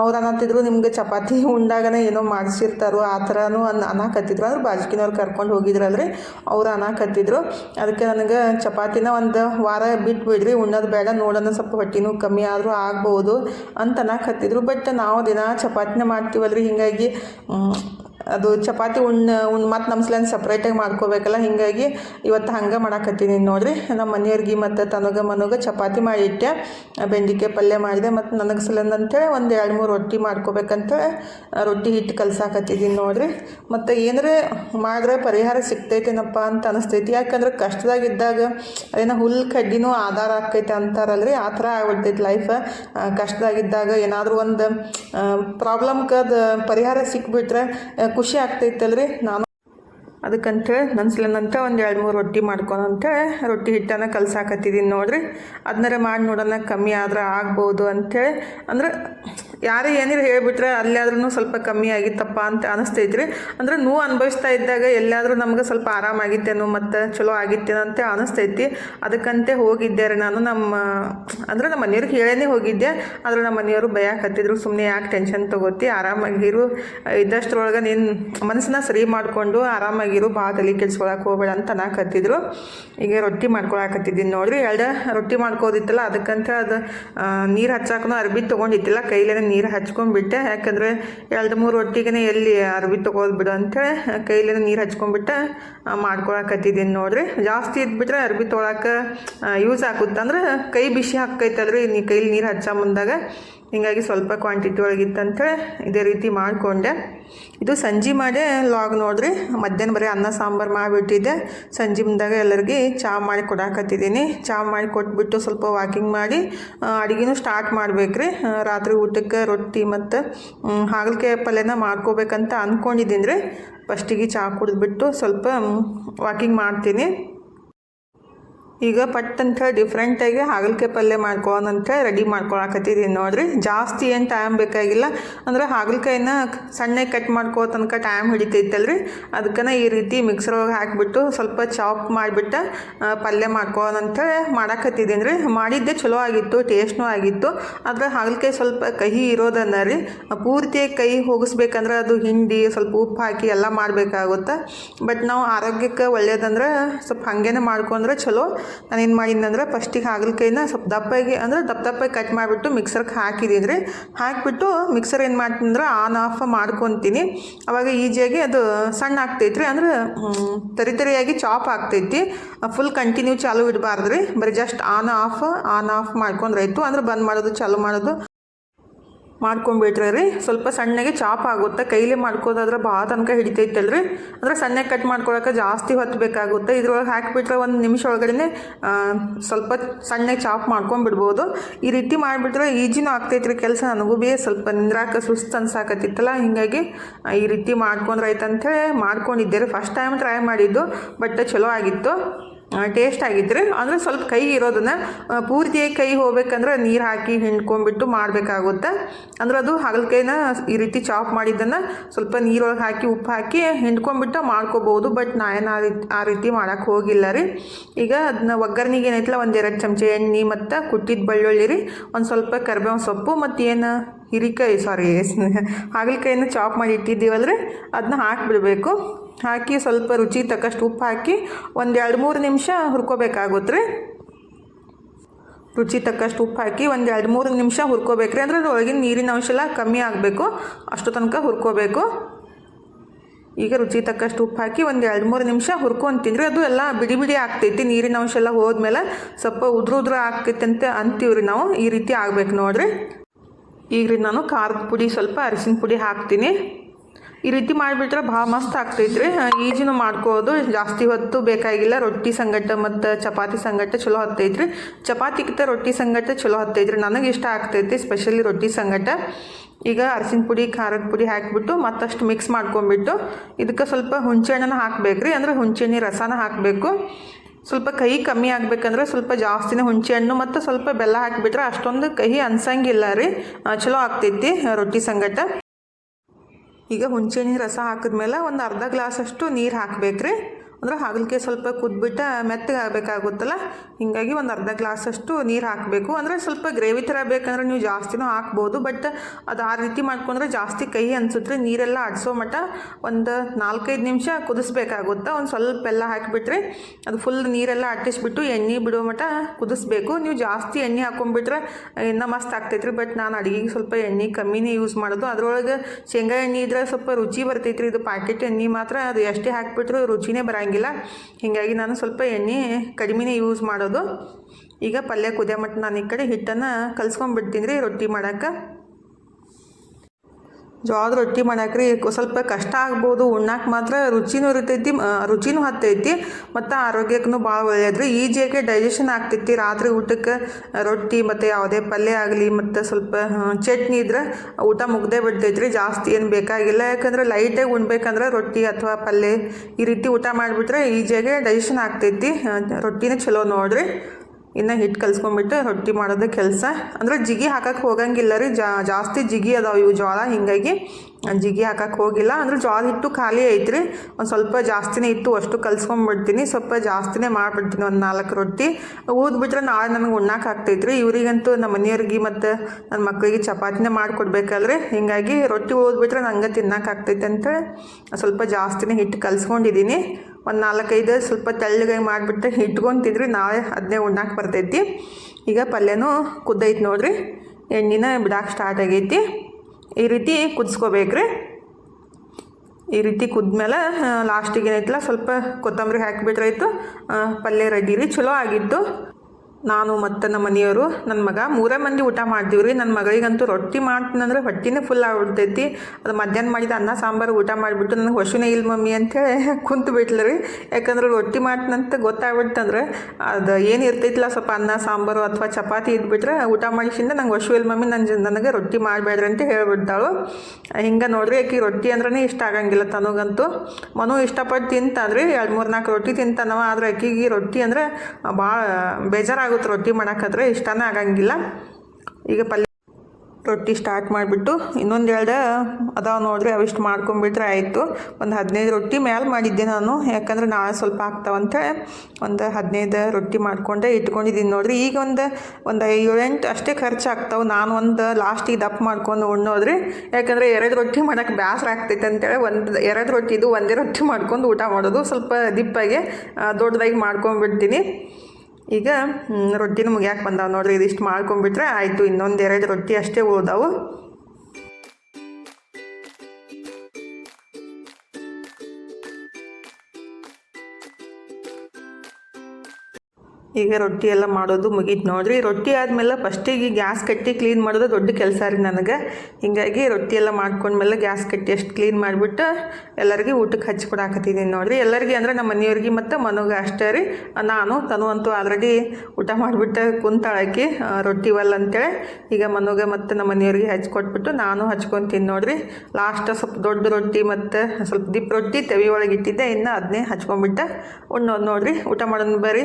ಅವ್ರು ಅನ್ನತ್ತಿದ್ರು ನಿಮ್ಗೆ ಚಪಾತಿ ಉಂಡಾಗನೇ ಏನೋ ಮಾಡಿಸಿರ್ತಾರೋ ಆ ಥರನೂ ಅನ್ನ ಅನ್ನಕತ್ತಿದ್ರು ಅಂದ್ರೆ ಬಾಜುಕಿನವ್ರು ಕರ್ಕೊಂಡು ಹೋಗಿದ್ರಲ್ರಿ, ಅವ್ರು ಅನ್ನಕತ್ತಿದ್ರು ಅದಕ್ಕೆ ನನಗೆ ಚಪಾತಿನ ಒಂದು ವಾರ ಬಿಟ್ಬಿಡ್ರಿ ಉಣ್ಣೋದು ಬೇಡ ನೋಡೋಣ ಸ್ವಲ್ಪ ಹೊಟ್ಟಿನೂ ಕಮ್ಮಿ ಆದರೂ ಆಗ್ಬೋದು ಅಂತ ಅನ್ನಕತ್ತಿದ್ರು ಬಟ್ ನಾವು ದಿನ ಚಪಾತಿನೇ ಮಾಡ್ತೀವಲ್ರಿ, ಹೀಗಾಗಿ ಅದು ಚಪಾತಿ ಉಣ್ಣ ಉಣ್ಣು ಮತ್ತು ನಮ್ಮ ಸಲ ಸಪ್ರೇಟಾಗಿ ಮಾಡ್ಕೋಬೇಕಲ್ಲ, ಹಿಂಗಾಗಿ ಇವತ್ತು ಹಂಗೆ ಮಾಡಾಕತ್ತೀನಿ ನೋಡಿರಿ. ನಮ್ಮ ಮನೆಯವ್ರಿಗೆ ಮತ್ತು ತನಗ ಮನಗ ಚಪಾತಿ ಮಾಡಿಟ್ಟೆ ಬೆಂಡಿಕಾಯಿ ಪಲ್ಯ ಮಾಡಿದೆ, ಮತ್ತು ನನಗೆ ಸಲಂದ ಅಂತೇಳಿ ಒಂದು ಎರಡು ಮೂರು ರೊಟ್ಟಿ ಮಾಡ್ಕೋಬೇಕಂತೇಳಿ ರೊಟ್ಟಿ ಹಿಟ್ಟು ಕಲ್ಸಾಕತ್ತಿದ್ದೀನಿ ನೋಡಿರಿ. ಮತ್ತು ಏನಾರೇ ಮಾಡಿದ್ರೆ ಪರಿಹಾರ ಸಿಗ್ತೈತೇನಪ್ಪ ಅಂತ ಅನಿಸ್ತೈತಿ. ಯಾಕಂದ್ರೆ ಕಷ್ಟದಾಗಿದ್ದಾಗ ಏನೋ ಹುಲ್ಲು ಕಡ್ಡಿನೂ ಆಧಾರ ಆಕೈತೆ ರೀ ಆ ಥರ ಆಗ್ಬಿಡ್ತೈತಿ ಲೈಫ್ ಕಷ್ಟದಾಗಿದ್ದಾಗ ಏನಾದರೂ ಒಂದು ಪ್ರಾಬ್ಲಮ್ಗೆ ಅದು ಪರಿಹಾರ ಸಿಕ್ಬಿಟ್ರೆ ಖುಷಿ ಆಗ್ತೈತಲ್ರಿ ನಾನು. ಅದಕ್ಕಂಥೇಳಿ ನಂತರ ಒಂದು ಎರಡು ಮೂರು ರೊಟ್ಟಿ ಮಾಡ್ಕೊಂಡಂತ ರೊಟ್ಟಿ ಹಿಟ್ಟನ್ನು ಕಲ್ಸಾಕತ್ತಿದ್ದೀನಿ ನೋಡ್ರಿ. ಅದನ್ನಾರ ಮಾಡಿ ನೋಡೋಣ ಕಮ್ಮಿ ಆದ್ರೆ ಆಗ್ಬೋದು ಅಂಥೇಳಿ ಅಂದ್ರೆ ಯಾರೇ ಏನಾರು ಹೇಳಿಬಿಟ್ರೆ ಅಲ್ಲಾದ್ರೂ ಸ್ವಲ್ಪ ಕಮ್ಮಿ ಆಗಿತ್ತಪ್ಪ ಅಂತ ಅನಿಸ್ತೈತ್ರಿ ಅಂದ್ರೆ ನೋವು ಅನುಭವಿಸ್ತಾ ಇದ್ದಾಗ ಎಲ್ಲಾದರೂ ನಮ್ಗೆ ಸ್ವಲ್ಪ ಆರಾಮಾಗಿತ್ತೇನೋ ಮತ್ತು ಚಲೋ ಆಗಿತ್ತೇನೋ ಅಂತ ಅನಿಸ್ತೈತಿ ಅದಕ್ಕಂತೆ ಹೋಗಿದ್ದೆ ರೀ ನಾನು ನಮ್ಮ, ಅಂದ್ರೆ ನಮ್ಮ ಮನೆಯವ್ರಿಗೆ ಹೇಳೇನೆ ಹೋಗಿದ್ದೆ. ಆದ್ರೆ ನಮ್ಮ ಮನೆಯವರು ಭಯ ಹತ್ತಿದ್ರು. ಸುಮ್ಮನೆ ಯಾಕೆ ಟೆನ್ಷನ್ ತೊಗೋತಿ? ಆರಾಮಾಗಿರು. ಇದ್ದಷ್ಟರೊಳಗೆ ನೀನು ಮನಸ್ಸನ್ನ ಸರಿ ಮಾಡಿಕೊಂಡು ಆರಾಮಾಗಿರು. ಭಾಳ ತಲೆ ಕೆಲ್ಸ್ಕೊಳಕ್ಕೆ ಹೋಗ್ಬೇಡ ಅಂತ ಕತ್ತಿದ್ರು ಈಗ ರೊಟ್ಟಿ ಮಾಡ್ಕೊಳಕತ್ತಿದ್ದೀನಿ ನೋಡ್ರಿ. ಎರಡು ರೊಟ್ಟಿ ಮಾಡ್ಕೋದಿತ್ತಲ್ಲ, ಅದಕ್ಕಂತ ಅದು ನೀರು ಹಚ್ಚಾಕನು ಅರ್ಬಿ ತೊಗೊಂಡಿತ್ತಿಲ್ಲ. ಕೈಲೇನೆ ನೀರು ಹಚ್ಕೊಂಡ್ಬಿಟ್ಟೆ. ಯಾಕಂದರೆ ಎರಡು ಮೂರು ಒಟ್ಟಿಗೆ ಎಲ್ಲಿ ಅರ್ಬಿ ತೊಗೋದು ಬಿಡು ಅಂತೇಳಿ ಕೈಲಿಂದ ನೀರು ಹಚ್ಕೊಂಡ್ಬಿಟ್ಟು. ಮಾಡ್ಕೊಳಕತ್ತಿದ್ದೀನಿ ನೋಡ್ರಿ. ಜಾಸ್ತಿ ಇದ್ಬಿಟ್ರೆ ಅರ್ಬಿ ತೊಗೊಳಕ್ಕೆ ಯೂಸ್ ಆಗುತ್ತೆ ಅಂದ್ರೆ ಕೈ ಬಿಸಿ ಹಾಕೈತಲ್ರಿ ನೀ ಕೈಲಿ ನೀರು ಹಚ್ಚ ಮುಂದಾಗ ಹಿಂಗಾಗಿ ಸ್ವಲ್ಪ ಕ್ವಾಂಟಿಟಿ ಒಳಗಿತ್ತಂತೇಳಿ ಇದೇ ರೀತಿ ಮಾಡಿಕೊಂಡೆ. ಇದು ಸಂಜೆ ಮಾಡೇ ಲಾಗ್ ನೋಡ್ರಿ, ಮಧ್ಯಾಹ್ನ ಬರೀ ಅನ್ನ, ಸಾಂಬಾರು ಮಾಡಿಬಿಟ್ಟಿದ್ದೆ. ಸಂಜೆ ಮುಂದಾಗ ಎಲ್ಲರಿಗೆ ಚಹಾ ಮಾಡಿ ಕೊಡಾಕತ್ತಿದ್ದೀನಿ. ಚಹಾ ಮಾಡಿ ಕೊಟ್ಬಿಟ್ಟು ಸ್ವಲ್ಪ ವಾಕಿಂಗ್ ಮಾಡಿ ಅಡುಗೆನೂ ಸ್ಟಾರ್ಟ್ ಮಾಡ್ಬೇಕ್ರಿ. ರಾತ್ರಿ ಊಟಕ್ಕೆ ರೊಟ್ಟಿ ಮತ್ತು ಹಾಗಲಕಾಯಿ ಪಲ್ಯನ ಮಾಡ್ಕೋಬೇಕಂತ ಅಂದ್ಕೊಂಡಿದ್ದೀನಿ ರೀ ಫಸ್ಟಿಗೆ ಚಹಾ ಕುಡಿದ್ಬಿಟ್ಟು ಸ್ವಲ್ಪ ವಾಕಿಂಗ್ ಮಾಡ್ತೀನಿ. ಈಗ ಪಟ್ ಡಿಫ್ರೆಂಟಾಗಿ ಹಾಗಲಕಾಯಿ ಪಲ್ಯ ಮಾಡ್ಕೊಂಡಂತ ರೆಡಿ ಮಾಡ್ಕೊಳಕತ್ತಿದ್ದೀನಿ ನೋಡ್ರಿ. ಜಾಸ್ತಿ ಏನು ಟೈಮ್ ಬೇಕಾಗಿಲ್ಲ. ಅಂದ್ರೆ ಹಾಗಲಕಾಯಿನ ಸಣ್ಣಗೆ ಕಟ್ ಮಾಡ್ಕೋ ತನಕ ಟೈಮ್ ಹಿಡಿತೈತಲ್ರಿ. ಅದಕ್ಕನ ಈ ರೀತಿ ಮಿಕ್ಸರ್ ಒಳಗೆ ಹಾಕಿಬಿಟ್ಟು ಸ್ವಲ್ಪ ಚಾಪ್ ಮಾಡಿಬಿಟ್ಟು ಪಲ್ಯ ಮಾಡ್ಕೊಂಡಂತ ಮಾಡಾಕತ್ತಿದ್ದೀನಿ ರೀ ಮಾಡಿದ್ದೆ ಚಲೋ ಆಗಿತ್ತು ಟೇಸ್ಟ್ನೂ ಆಗಿತ್ತು. ಆದರೆ ಹಾಗಲಕಾಯಿ ಸ್ವಲ್ಪ ಕಹಿ ಇರೋದನ್ನ ರೀ ಪೂರ್ತಿ ಕೈ ಹೋಗಿಸ್ಬೇಕಂದ್ರೆ ಅದು ಹಿಂಡಿ, ಸ್ವಲ್ಪ ಉಪ್ಪು ಹಾಕಿ ಎಲ್ಲ ಮಾಡಬೇಕಾಗುತ್ತೆ. ಬಟ್ ನಾವು ಆರೋಗ್ಯಕ್ಕೆ ಒಳ್ಳೆಯದಂದ್ರೆ ಸ್ವಲ್ಪ ಹಾಗೇನೆ ಮಾಡ್ಕೊಂಡ್ರೆ ಚಲೋ. ನಾನು ಏನು ಮಾಡಿದ್ನಂದ್ರೆ ಫಸ್ಟಿಗೆ ಹಾಗಲಕಾಯಿನ ಸ್ವಲ್ಪ ದಪ್ಪಗೆ ಅಂದ್ರೆ ದಪ್ಪ ದಪ್ಪಾಗಿ ಕಟ್ ಮಾಡಿಬಿಟ್ಟು ಮಿಕ್ಸರ್ಗೆ ಹಾಕಿದ್ದೀನಿ ರೀ ಹಾಕಿಬಿಟ್ಟು ಮಿಕ್ಸರ್ ಏನು ಮಾಡ್ತೀನಿ ಆನ್ ಆಫ್ ಮಾಡ್ಕೊತೀನಿ. ಅವಾಗ ಈಜಿಯಾಗಿ ಅದು ಸಣ್ಣ ಆಗ್ತೈತ್ರಿ, ಅಂದ್ರೆ ಅಂದರೆ ತರಿ ತರಿಯಾಗಿ ಚಾಪ್ ಆಗ್ತೈತಿ. ಫುಲ್ ಕಂಟಿನ್ಯೂ ಚಾಲು ಇಡಬಾರ್ದು ರೀ ಬರೀ just on off on off ಮಾಡ್ಕೊಂಡ್ರೆ ಆಯಿತು. ಅಂದ್ರೆ ಬಂದ್ ಮಾಡೋದು, ಚಾಲು ಮಾಡೋದು. ಮಾಡ್ಕೊಂಬಿಟ್ರೆ ರೀ ಸ್ವಲ್ಪ ಸಣ್ಣಗೆ ಚಾಪ್ ಆಗುತ್ತೆ. ಕೈಲಿ ಮಾಡ್ಕೋದಾದ್ರೆ ಭಾಳ ತನಕ ಹಿಡಿತೈತಲ್ರಿ. ಅಂದರೆ ಸಣ್ಣಗೆ ಕಟ್ ಮಾಡ್ಕೊಳಕ್ಕೆ ಜಾಸ್ತಿ ಹೊತ್ತು ಬೇಕಾಗುತ್ತೆ ಇದ್ರೊಳಗೆ ಹಾಕಿಬಿಟ್ರೆ ಒಂದು ನಿಮಿಷ ಒಳಗಡೆ ಸ್ವಲ್ಪ ಸಣ್ಣಗೆ ಚಾಪ್ ಮಾಡ್ಕೊಂಬಿಡ್ಬೋದು ಈ ರೀತಿ ಮಾಡಿಬಿಟ್ರೆ ಈಜಿನೂ ಆಗ್ತೈತ್ರಿ ಕೆಲಸ. ನನಗೂ ಬೇ ಸ್ವಲ್ಪ ನಿಂದ್ರಾಕ ಸುಸ್ತು ಅನ್ಸಾಕತ್ತಿತ್ತಲ್ಲ. ಹಿಂಗಾಗಿ ಈ ರೀತಿ ಮಾಡ್ಕೊಂಡ್ರೆ ಮಾಡ್ಕೊಂಡಿದ್ದೆ ರೀ. ಫಸ್ಟ್ ಟೈಮ್ ಟ್ರೈ ಮಾಡಿದ್ದು, ಬಟ್ ಚಲೋ ಆಗಿತ್ತು. ಟೇಸ್ಟ್ ಆಗಿದ್ದರೆ ಅಂದರೆ ಸ್ವಲ್ಪ ಕೈ ಇರೋದನ್ನು ಪೂರ್ತಿಯಾಗಿ ಕೈ ಹೋಗ್ಬೇಕಂದ್ರೆ ನೀರು ಹಾಕಿ ಹಿಂಡ್ಕೊಂಡ್ಬಿಟ್ಟು ಮಾಡಬೇಕಾಗುತ್ತೆ. ಅಂದ್ರೆ ಅದು ಹಾಗಲಕಾಯಿನ ಈ ರೀತಿ ಚಾಪ್ ಮಾಡಿದ್ದನ್ನು ಸ್ವಲ್ಪ ನೀರೊಳಗೆ ಹಾಕಿ, ಉಪ್ಪು ಹಾಕಿ ಹಿಂಡ್ಕೊಂಡ್ಬಿಟ್ಟು ಮಾಡ್ಕೋಬೋದು. ಬಟ್ ನಾ ಏನು ಆ ರೀತಿ ಆ ರೀತಿ ಮಾಡೋಕ್ಕೆ ಹೋಗಿಲ್ಲ ರೀ. ಈಗ ಅದನ್ನ ಒಗ್ಗರಣೆಗೆ ಏನೈತಲ್ಲ ಒಂದೆರಡು ಚಮಚ ಎಣ್ಣೆ ಮತ್ತು ಕುಟ್ಟಿದ ಬೆಳ್ಳುಳ್ಳಿ ರೀ. ಒಂದು ಸ್ವಲ್ಪ ಕರಿಬೇವು ಸೊಪ್ಪು ಮತ್ತು ಏನು ಹಿರಿಕಾಯಿ ಸಾರಿ ಹಾಗಲಕಾಯಿನ ಚಾಪ್ ಮಾಡಿ ಇಟ್ಟಿದ್ದೀವಲ್ರಿ ಅದನ್ನ ಹಾಕಿಬಿಡ್ಬೇಕು. ಹಾಕಿ ಸ್ವಲ್ಪ ರುಚಿ ತಕ್ಕಷ್ಟು ಉಪ್ಪು ಹಾಕಿ ಒಂದು ಎರಡು ಮೂರು ನಿಮಿಷ ಹುರ್ಕೋಬೇಕಾಗುತ್ತೆ ರುಚಿ ತಕ್ಕಷ್ಟು ಉಪ್ಪು ಹಾಕಿ ಒಂದು ಎರಡು ಮೂರು ನಿಮಿಷ ಹುರ್ಕೋಬೇಕ್ರಿ ಅಂದ್ರೆ ಒಳಗಿನ ನೀರಿನ ಅಂಶ ಎಲ್ಲ ಕಮ್ಮಿ ಆಗಬೇಕು. ಅಷ್ಟು ತನಕ ಹುರ್ಕೋಬೇಕು. ಈಗ ರುಚಿ ತಕ್ಕಷ್ಟು ಉಪ್ಪು ಹಾಕಿ ಒಂದು ಎರಡು ಮೂರು ನಿಮಿಷ ಹುರ್ಕೊಂಡು ತಿಂದರೆ ಅದು ಎಲ್ಲ ಬಿಡಿ ಬಿಡಿ ಆಗ್ತೈತಿ, ನೀರಿನ ಅಂಶ ಎಲ್ಲ ಹೋದ್ಮೇಲೆ ಸ್ವಲ್ಪ ಉದ್ರ ಉದ್ರ ಆಗ್ತೈತೆ ಅಂತ ಅಂತೀವ್ರಿ ನಾವು. ಈ ರೀತಿ ಆಗ್ಬೇಕು ನೋಡ್ರಿ. ಈಗ ನಾನು ಖಾರದ ಪುಡಿ ಸ್ವಲ್ಪ ಅರಿಶಿನ ಪುಡಿ ಹಾಕ್ತೀನಿ. ಈ ರೀತಿ ಮಾಡಿಬಿಟ್ರೆ ಭಾಳ ಮಸ್ತ್ ಆಗ್ತೈತ್ರಿ. ಈಜಿನೂ ಮಾಡ್ಕೋದು ಜಾಸ್ತಿ ಹೊತ್ತು ಬೇಕಾಗಿಲ್ಲ. ರೊಟ್ಟಿ ಸಂಗಟ ಮತ್ತು ಚಪಾತಿ ಸಂಗಟ ಚಲೋ ಹತ್ತೈತ್ರಿ. ಚಪಾತಿಗಿಂತ ರೊಟ್ಟಿ ಸಂಗಟ ಚಲೋ ಹತ್ತೈತ್ರಿ. ನನಗೆ ಇಷ್ಟ ಆಗ್ತೈತಿ ಸ್ಪೆಷಲಿ ರೊಟ್ಟಿ ಸಂಗಟ. ಈಗ ಅರಿಶಿನ ಪುಡಿ, ಖಾರದ ಪುಡಿ ಹಾಕಿಬಿಟ್ಟು ಮತ್ತಷ್ಟು ಮಿಕ್ಸ್ ಮಾಡ್ಕೊಂಬಿಟ್ಟು ಇದಕ್ಕೆ ಸ್ವಲ್ಪ ಹುಂಚೆಹಣ್ಣನ ಹಾಕಬೇಕ್ರಿ. ಅಂದ್ರೆ ಹುಂಚೆಹಣ್ಣಿ ರಸನ ಹಾಕಬೇಕು. ಸ್ವಲ್ಪ ಕಹಿ ಕಮ್ಮಿ ಆಗಬೇಕಂದ್ರೆ ಸ್ವಲ್ಪ ಜಾಸ್ತಿನೇ ಹುಂಚೆಹಣ್ಣು ಮತ್ತು ಸ್ವಲ್ಪ ಬೆಲ್ಲ ಹಾಕಿಬಿಟ್ರೆ ಅಷ್ಟೊಂದು ಕಹಿ ಅನ್ಸಂಗಿಲ್ಲ ರೀ. ಚಲೋ ಆಗ್ತೈತಿ ರೊಟ್ಟಿ ಸಂಗಟ ಈಗ ಹುಂಚೆಹಣ್ಣಿನ ರಸ ಹಾಕಿದ್ಮೇಲೆ ಒಂದು ಅರ್ಧ ಗ್ಲಾಸಷ್ಟು ನೀರು ಹಾಕ್ಬೇಕ್ರಿ. ಅಂದ್ರೆ ಹಾಗಲಕಾಯಿ ಸ್ವಲ್ಪ ಕುದ್ಬಿಟ್ಟು ಮೆತ್ತಗೆ ಆಗಬೇಕಾಗುತ್ತಲ್ಲ? ಹೀಗಾಗಿ ಒಂದು ಅರ್ಧ ಗ್ಲಾಸಷ್ಟು ನೀರು ಹಾಕಬೇಕು. ಅಂದರೆ ಸ್ವಲ್ಪ ಗ್ರೇವಿ ಥರ ಬೇಕಂದ್ರೆ ನೀವು ಜಾಸ್ತಿನೂ ಹಾಕ್ಬೋದು, ಬಟ್ ಅದು ಆ ರೀತಿ ಮಾಡ್ಕೊಂಡ್ರೆ ಜಾಸ್ತಿ ಕೈ ಅನಿಸುತ್ತೆ. ನೀರೆಲ್ಲ ಆಡಿಸೋ ಮಟ್ಟ ಒಂದು ನಾಲ್ಕೈದು ನಿಮಿಷ ಕುದಿಸ್ಬೇಕಾಗುತ್ತೆ? ಒಂದು ಸ್ವಲ್ಪ ಎಲ್ಲ ಹಾಕಿಬಿಟ್ರೆ ಅದು ಫುಲ್ ನೀರೆಲ್ಲ ಅಟ್ಟಿಸ್ಬಿಟ್ಟು ಎಣ್ಣೆ ಬಿಡೋ ಮಟ್ಟ ಕುದಿಸ್ಬೇಕು. ನೀವು ಜಾಸ್ತಿ ಎಣ್ಣೆ ಹಾಕೊಂಡ್ಬಿಟ್ರೆ ಇನ್ನೂ ಮಸ್ತ್ ಆಗ್ತೈತ್ರಿ, ಬಟ್ ನಾನು ಅಡುಗೆಗೆ ಸ್ವಲ್ಪ ಎಣ್ಣೆ ಕಮ್ಮಿನೇ ಯೂಸ್ ಮಾಡೋದು. ಅದರೊಳಗೆ ಶೇಂಗಾ ಎಣ್ಣೆ ಇದ್ರೆ ಸ್ವಲ್ಪ ರುಚಿ ಬರ್ತೈತ್ರಿ. ಇದು ಪ್ಯಾಕೆಟ್ ಎಣ್ಣೆ ಮಾತ್ರ, ಅದು ಎಷ್ಟೇ ಹಾಕಿಬಿಟ್ರು ರುಚಿನೇ ಬರಂಗಿಲ್ಲ. ಹೀಗಾಗಿ ನಾನು ಸ್ವಲ್ಪ ಎಣ್ಣೆ ಕಡಿಮೆನೇ ಯೂಸ್ ಮಾಡೋದು. ಈಗ ಪಲ್ಯ ಕುದಿಯೋ ಮಟ್ಟ ನಾನು ಈ ಕಡೆ ಹಿಟ್ಟನ್ನು ಕಲ್ಸ್ಕೊಂಡ್ಬಿಡ್ತೀನಿ ರೀ ರೊಟ್ಟಿ ಮಾಡೋಕೆ. ಜೋಳದ ರೊಟ್ಟಿ ಮಾಡಾಕ್ರಿ, ಸ್ವಲ್ಪ ಕಷ್ಟ ಆಗ್ಬೋದು. ಉಣ್ಣಾಕ ಮಾತ್ರ ರುಚಿನೂ ಇರ್ತೈತಿ ರುಚಿನೂ ಹತ್ತೈತಿ, ಮತ್ತು ಆರೋಗ್ಯಕ್ಕೂ ಭಾಳ ಒಳ್ಳೆಯದ್ರಿ ಈಜಿಯಾಗಿ ಡೈಜೆಷನ್ ಆಗ್ತೈತಿ. ರಾತ್ರಿ ಊಟಕ್ಕೆ ರೊಟ್ಟಿ ಮತ್ತು ಯಾವುದೇ ಪಲ್ಯ ಆಗಲಿ, ಮತ್ತು ಸ್ವಲ್ಪ ಚಟ್ನಿ ಇದ್ರೆ ಊಟ ಮುಗ್ದೇ ಬಿಡ್ತೈತ್ರಿ. ಜಾಸ್ತಿ ಏನು ಬೇಕಾಗಿಲ್ಲ. ಯಾಕಂದ್ರೆ ಲೈಟಾಗಿ ಉಣ್ಬೇಕಂದ್ರೆ ರೊಟ್ಟಿ ಅಥವಾ ಪಲ್ಯ ಈ ರೀತಿ ಊಟ ಮಾಡಿಬಿಟ್ರೆ ಈಜಿಯಾಗಿ ಡೈಜೆಷನ್ ಆಗ್ತೈತಿ. ರೊಟ್ಟಿನೇ ಚಲೋ ನೋಡ್ರಿ. ಇನ್ನು ಹಿಟ್ಟು ಕಲ್ಸ್ಕೊಂಬಿಟ್ಟು ರೊಟ್ಟಿ ಮಾಡೋದು ಕೆಲಸ. ಅಂದ್ರೆ ಜಿಗಿ ಹಾಕಕ್ಕೆ ಹೋಗಂಗಿಲ್ಲ ರೀ. ಜಾಸ್ತಿ ಜಿಗಿ ಅದಾವೆ ಇವು ಜೋಳ ಹಿಂಗಾಗಿ ಜಿಗಿ ಹಾಕಕ್ಕೆ ಹೋಗಿಲ್ಲ. ಅಂದ್ರೆ ಜೋಳ ಹಿಟ್ಟು ಖಾಲಿ ಐತ್ರಿ. ಒಂದು ಸ್ವಲ್ಪ ಜಾಸ್ತಿನೇ ಇತ್ತು, ಅಷ್ಟು ಕಲ್ಸ್ಕೊಂಬಿಡ್ತೀನಿ ಸ್ವಲ್ಪ ಜಾಸ್ತಿನೇ ಮಾಡಿಬಿಡ್ತೀನಿ ಒಂದು ನಾಲ್ಕು ರೊಟ್ಟಿ. ಊದ್ಬಿಟ್ರೆ ನಾಳೆ ನನಗೆ ಉಣ್ಣಾಕ ಆಗ್ತೈತ್ರಿ. ಇವರಿಗಂತೂ ನಮ್ಮ ಮನೆಯವ್ರಿಗೆ ಮತ್ತು ನನ್ನ ಮಕ್ಕಳಿಗೆ ಚಪಾತಿನೇ ಮಾಡಿಕೊಡ್ಬೇಕಲ್ರಿ. ಹೀಗಾಗಿ ರೊಟ್ಟಿ ಊದ್ಬಿಟ್ರೆ ನಂಗೆ ತಿನ್ನಕ್ಕೆ ಆಗ್ತೈತೆ ಅಂತೇಳಿ ಸ್ವಲ್ಪ ಜಾಸ್ತಿನೇ ಹಿಟ್ಟು ಕಲ್ಸ್ಕೊಂಡಿದ್ದೀನಿ ಒಂದು ನಾಲ್ಕೈದು ಸ್ವಲ್ಪ ತೆಳ್ಳಗೆ ಮಾಡಿಬಿಟ್ಟು ಇಟ್ಕೊಂತಿದ್ರಿ ನಾವೇ ಅದನ್ನೇ ಉಣ್ಣಾಕ ಬರ್ತೈತಿ. ಈಗ ಪಲ್ಯನೂ ಕುದ್ದೈತಿ ನೋಡ್ರಿ. ಎಣ್ಣೆನ ಬಿಡಾಕೆ ಸ್ಟಾರ್ಟ್ ಆಗೈತಿ. ಈ ರೀತಿ ಕುದಿಸ್ಕೋಬೇಕ್ರಿ. ಈ ರೀತಿ ಕುದ್ಮೇಲೆ ಲಾಸ್ಟಿಗೆ ಏನೈತಲ್ಲ, ಸ್ವಲ್ಪ ಕೊತ್ತಂಬರಿ ಹಾಕಿಬಿಟ್ರಾಯ್ತು. ಪಲ್ಯ ರೆಡಿ ರೀ, ಚಲೋ ಆಗಿತ್ತು. ನಾನು ಮತ್ತು ನಮ್ಮ ಮನೆಯವರು, ನನ್ನ ಮಗ ಮೂರೇ ಮಂದಿ ಊಟ ಮಾಡ್ತೀವಿ ರೀ. ನನ್ನ ಮಗಳಿಗಂತೂ ರೊಟ್ಟಿ ಮಾಡ್ತೀನಂದ್ರೆ ಹೊಟ್ಟಿನೇ ಫುಲ್ ಆಗ್ಬಿಡ್ತೈತಿ. ಅದು ಮಧ್ಯಾಹ್ನ ಮಾಡಿದ ಅನ್ನ, ಸಾಂಬಾರು, ಊಟ ಮಾಡಿಬಿಟ್ಟು ನನಗೆ ಹೊಶುನೇ ಇಲ್ಲ ಮಮ್ಮಿ ಅಂತೇಳಿ ಕುಂತು ಬಿಟ್ಲು ರೀ. ಯಾಕಂದ್ರೆ ರೊಟ್ಟಿ ಮಾಡ್ತೀನಂತ ಗೊತ್ತಾಗ್ಬಿಡ್ತಂದ್ರೆ ಅದು ಏನು ಇರ್ತೈತಿಲ್ಲ, ಸ್ವಲ್ಪ ಅನ್ನ, ಸಾಂಬಾರು ಅಥವಾ ಚಪಾತಿ ಇದ್ಬಿಟ್ರೆ ಊಟ ಮಾಡಿಸಿಂದ ನಂಗೆ ಹೊಶು ಇಲ್ಲ ಮಮ್ಮಿ ನನ್ನ ನನಗೆ ರೊಟ್ಟಿ ಮಾಡಬೇಡ್ರಿ ಅಂತ ಹೇಳ್ಬಿಡ್ತಾಳು ಹಿಂಗೆ ನೋಡ್ರಿ ಆಕೆ ರೊಟ್ಟಿ ಅಂದ್ರೆ ಇಷ್ಟ ಆಗಂಗಿಲ್ಲ ತನಗಂತೂ. ಮನು ಇಷ್ಟಪಟ್ಟು ತಿಂತಾನ್ರಿ ಎರಡು ಮೂರು ನಾಲ್ಕು ರೊಟ್ಟಿ ತಿಂತಾನವ, ಆದ್ರೆ ಆಕಿಗೆ ರೊಟ್ಟಿ ಅಂದ್ರೆ ಭಾಳ ಬೇಜಾರಾಗುತ್ತೆ ರೊಟ್ಟಿ ಮಾಡೋಕ್ಕಾದ್ರೆ ಇಷ್ಟನೇ ಆಗಂಗಿಲ್ಲ. ಈಗ ಪಲ್ಯ ರೊಟ್ಟಿ ಸ್ಟಾರ್ಟ್ ಮಾಡಿಬಿಟ್ಟು, ಇನ್ನೊಂದು ಎರಡು ಅದಾವ ನೋಡ್ರಿ, ಅವಿಷ್ಟು ಮಾಡ್ಕೊಂಬಿಟ್ರೆ ಆಯಿತು. ಒಂದು ಹದಿನೈದು ರೊಟ್ಟಿ ಮ್ಯಾಲೆ ಮಾಡಿದ್ದೆ ನಾನು. ಯಾಕಂದ್ರೆ ನಾಳೆ ಸ್ವಲ್ಪ ಆಗ್ತಾವಂತೇಳಿ ಒಂದು ಹದಿನೈದು ರೊಟ್ಟಿ ಮಾಡಿಕೊಂಡೆ ಇಟ್ಕೊಂಡಿದ್ದೀನಿ ನೋಡ್ರಿ. ಈಗ ಒಂದು ಒಂದು ಏಳೆಂಟು ಅಷ್ಟೇ ಖರ್ಚು ಆಗ್ತಾವೆ. ನಾನು ಒಂದು ಲಾಸ್ಟಿಗೆ ದಪ್ಪ ಮಾಡ್ಕೊಂಡು ಉಣ್ಣೋದ್ರಿ. ಯಾಕಂದರೆ ಎರಡು ರೊಟ್ಟಿ ಮಾಡೋಕ್ಕೆ ಬೇಸರ ಆಗ್ತೈತೆ ಅಂತೇಳಿ ಒಂದು, ಎರಡು ರೊಟ್ಟಿದು ಒಂದೇ ರೊಟ್ಟಿ ಮಾಡ್ಕೊಂಡು ಊಟ ಮಾಡೋದು ಸ್ವಲ್ಪ ದಿಪ್ಪಾಗೆ ದೊಡ್ಡದಾಗಿ ಮಾಡ್ಕೊಂಬಿಡ್ತೀನಿ. ಈಗ ರೊಟ್ಟಿನ ಮುಗಿಯಾಕೆ ಬಂದಾವೆ ನೋಡ್ರಿ ಇದಿಷ್ಟು ಮಾಡ್ಕೊಂಡ್ಬಿಟ್ರೆ ಆಯಿತು ಇನ್ನೊಂದು ಎರಡು ರೊಟ್ಟಿ ಅಷ್ಟೇ ಉಳ್ದಾವು. ಈಗ ರೊಟ್ಟಿ ಎಲ್ಲ ಮಾಡೋದು ಮುಗೀತು ನೋಡ್ರಿ. ರೊಟ್ಟಿ ಆದಮೇಲೆ ಫಸ್ಟಿಗೆ ಗ್ಯಾಸ್ ಕಟ್ಟಿ ಕ್ಲೀನ್ ಮಾಡೋದು ದೊಡ್ಡ ಕೆಲಸ ರೀ ನನಗೆ. ಹಿಂಗಾಗಿ ರೊಟ್ಟಿ ಎಲ್ಲ ಮಾಡ್ಕೊಂಡ್ಮೇಲೆ ಗ್ಯಾಸ್ ಕಟ್ಟಿ ಅಷ್ಟು ಕ್ಲೀನ್ ಮಾಡಿಬಿಟ್ಟು ಎಲ್ಲರಿಗೆ ಊಟಕ್ಕೆ ಹಚ್ಕೊಡಾಕತ್ತಿದ್ದೀನಿ ನೋಡಿರಿ. ಎಲ್ಲರಿಗೆ ಅಂದ್ರೆ ನಮ್ಮ ಮನೆಯವ್ರಿಗೆ ಮತ್ತು ಮನೋಗೆ ಅಷ್ಟೇ ರೀ. ನಾನು, ತನು ಅಂತೂ ಆಲ್ರೆಡಿ ಊಟ ಮಾಡಿಬಿಟ್ಟು ಕುಂತಾಳಕಿ ರೊಟ್ಟಿ ಒಲ್ಲ ಅಂತೇಳಿ ಈಗ ಮನೋಗ ಮತ್ತು ನಮ್ಮ ಮನೆಯವ್ರಿಗೆ ಹಚ್ಕೊಟ್ಬಿಟ್ಟು ನಾನು ಹಚ್ಕೊತೀನಿ ನೋಡಿರಿ. ಲಾಸ್ಟ್ ಸ್ವಲ್ಪ ದೊಡ್ಡ ರೊಟ್ಟಿ ಮತ್ತು ಸ್ವಲ್ಪ ದಿಪ್ ರೊಟ್ಟಿ ತೆವಿ ಒಳಗೆ ಇಟ್ಟಿದ್ದೆ. ಇನ್ನು ಅದನ್ನೇ ಹಚ್ಕೊಂಡ್ಬಿಟ್ಟು. ಉಣ್ಣೋದು ನೋಡಿರಿ. ಊಟ ಮಾಡೋದು ಬರ್ರಿ.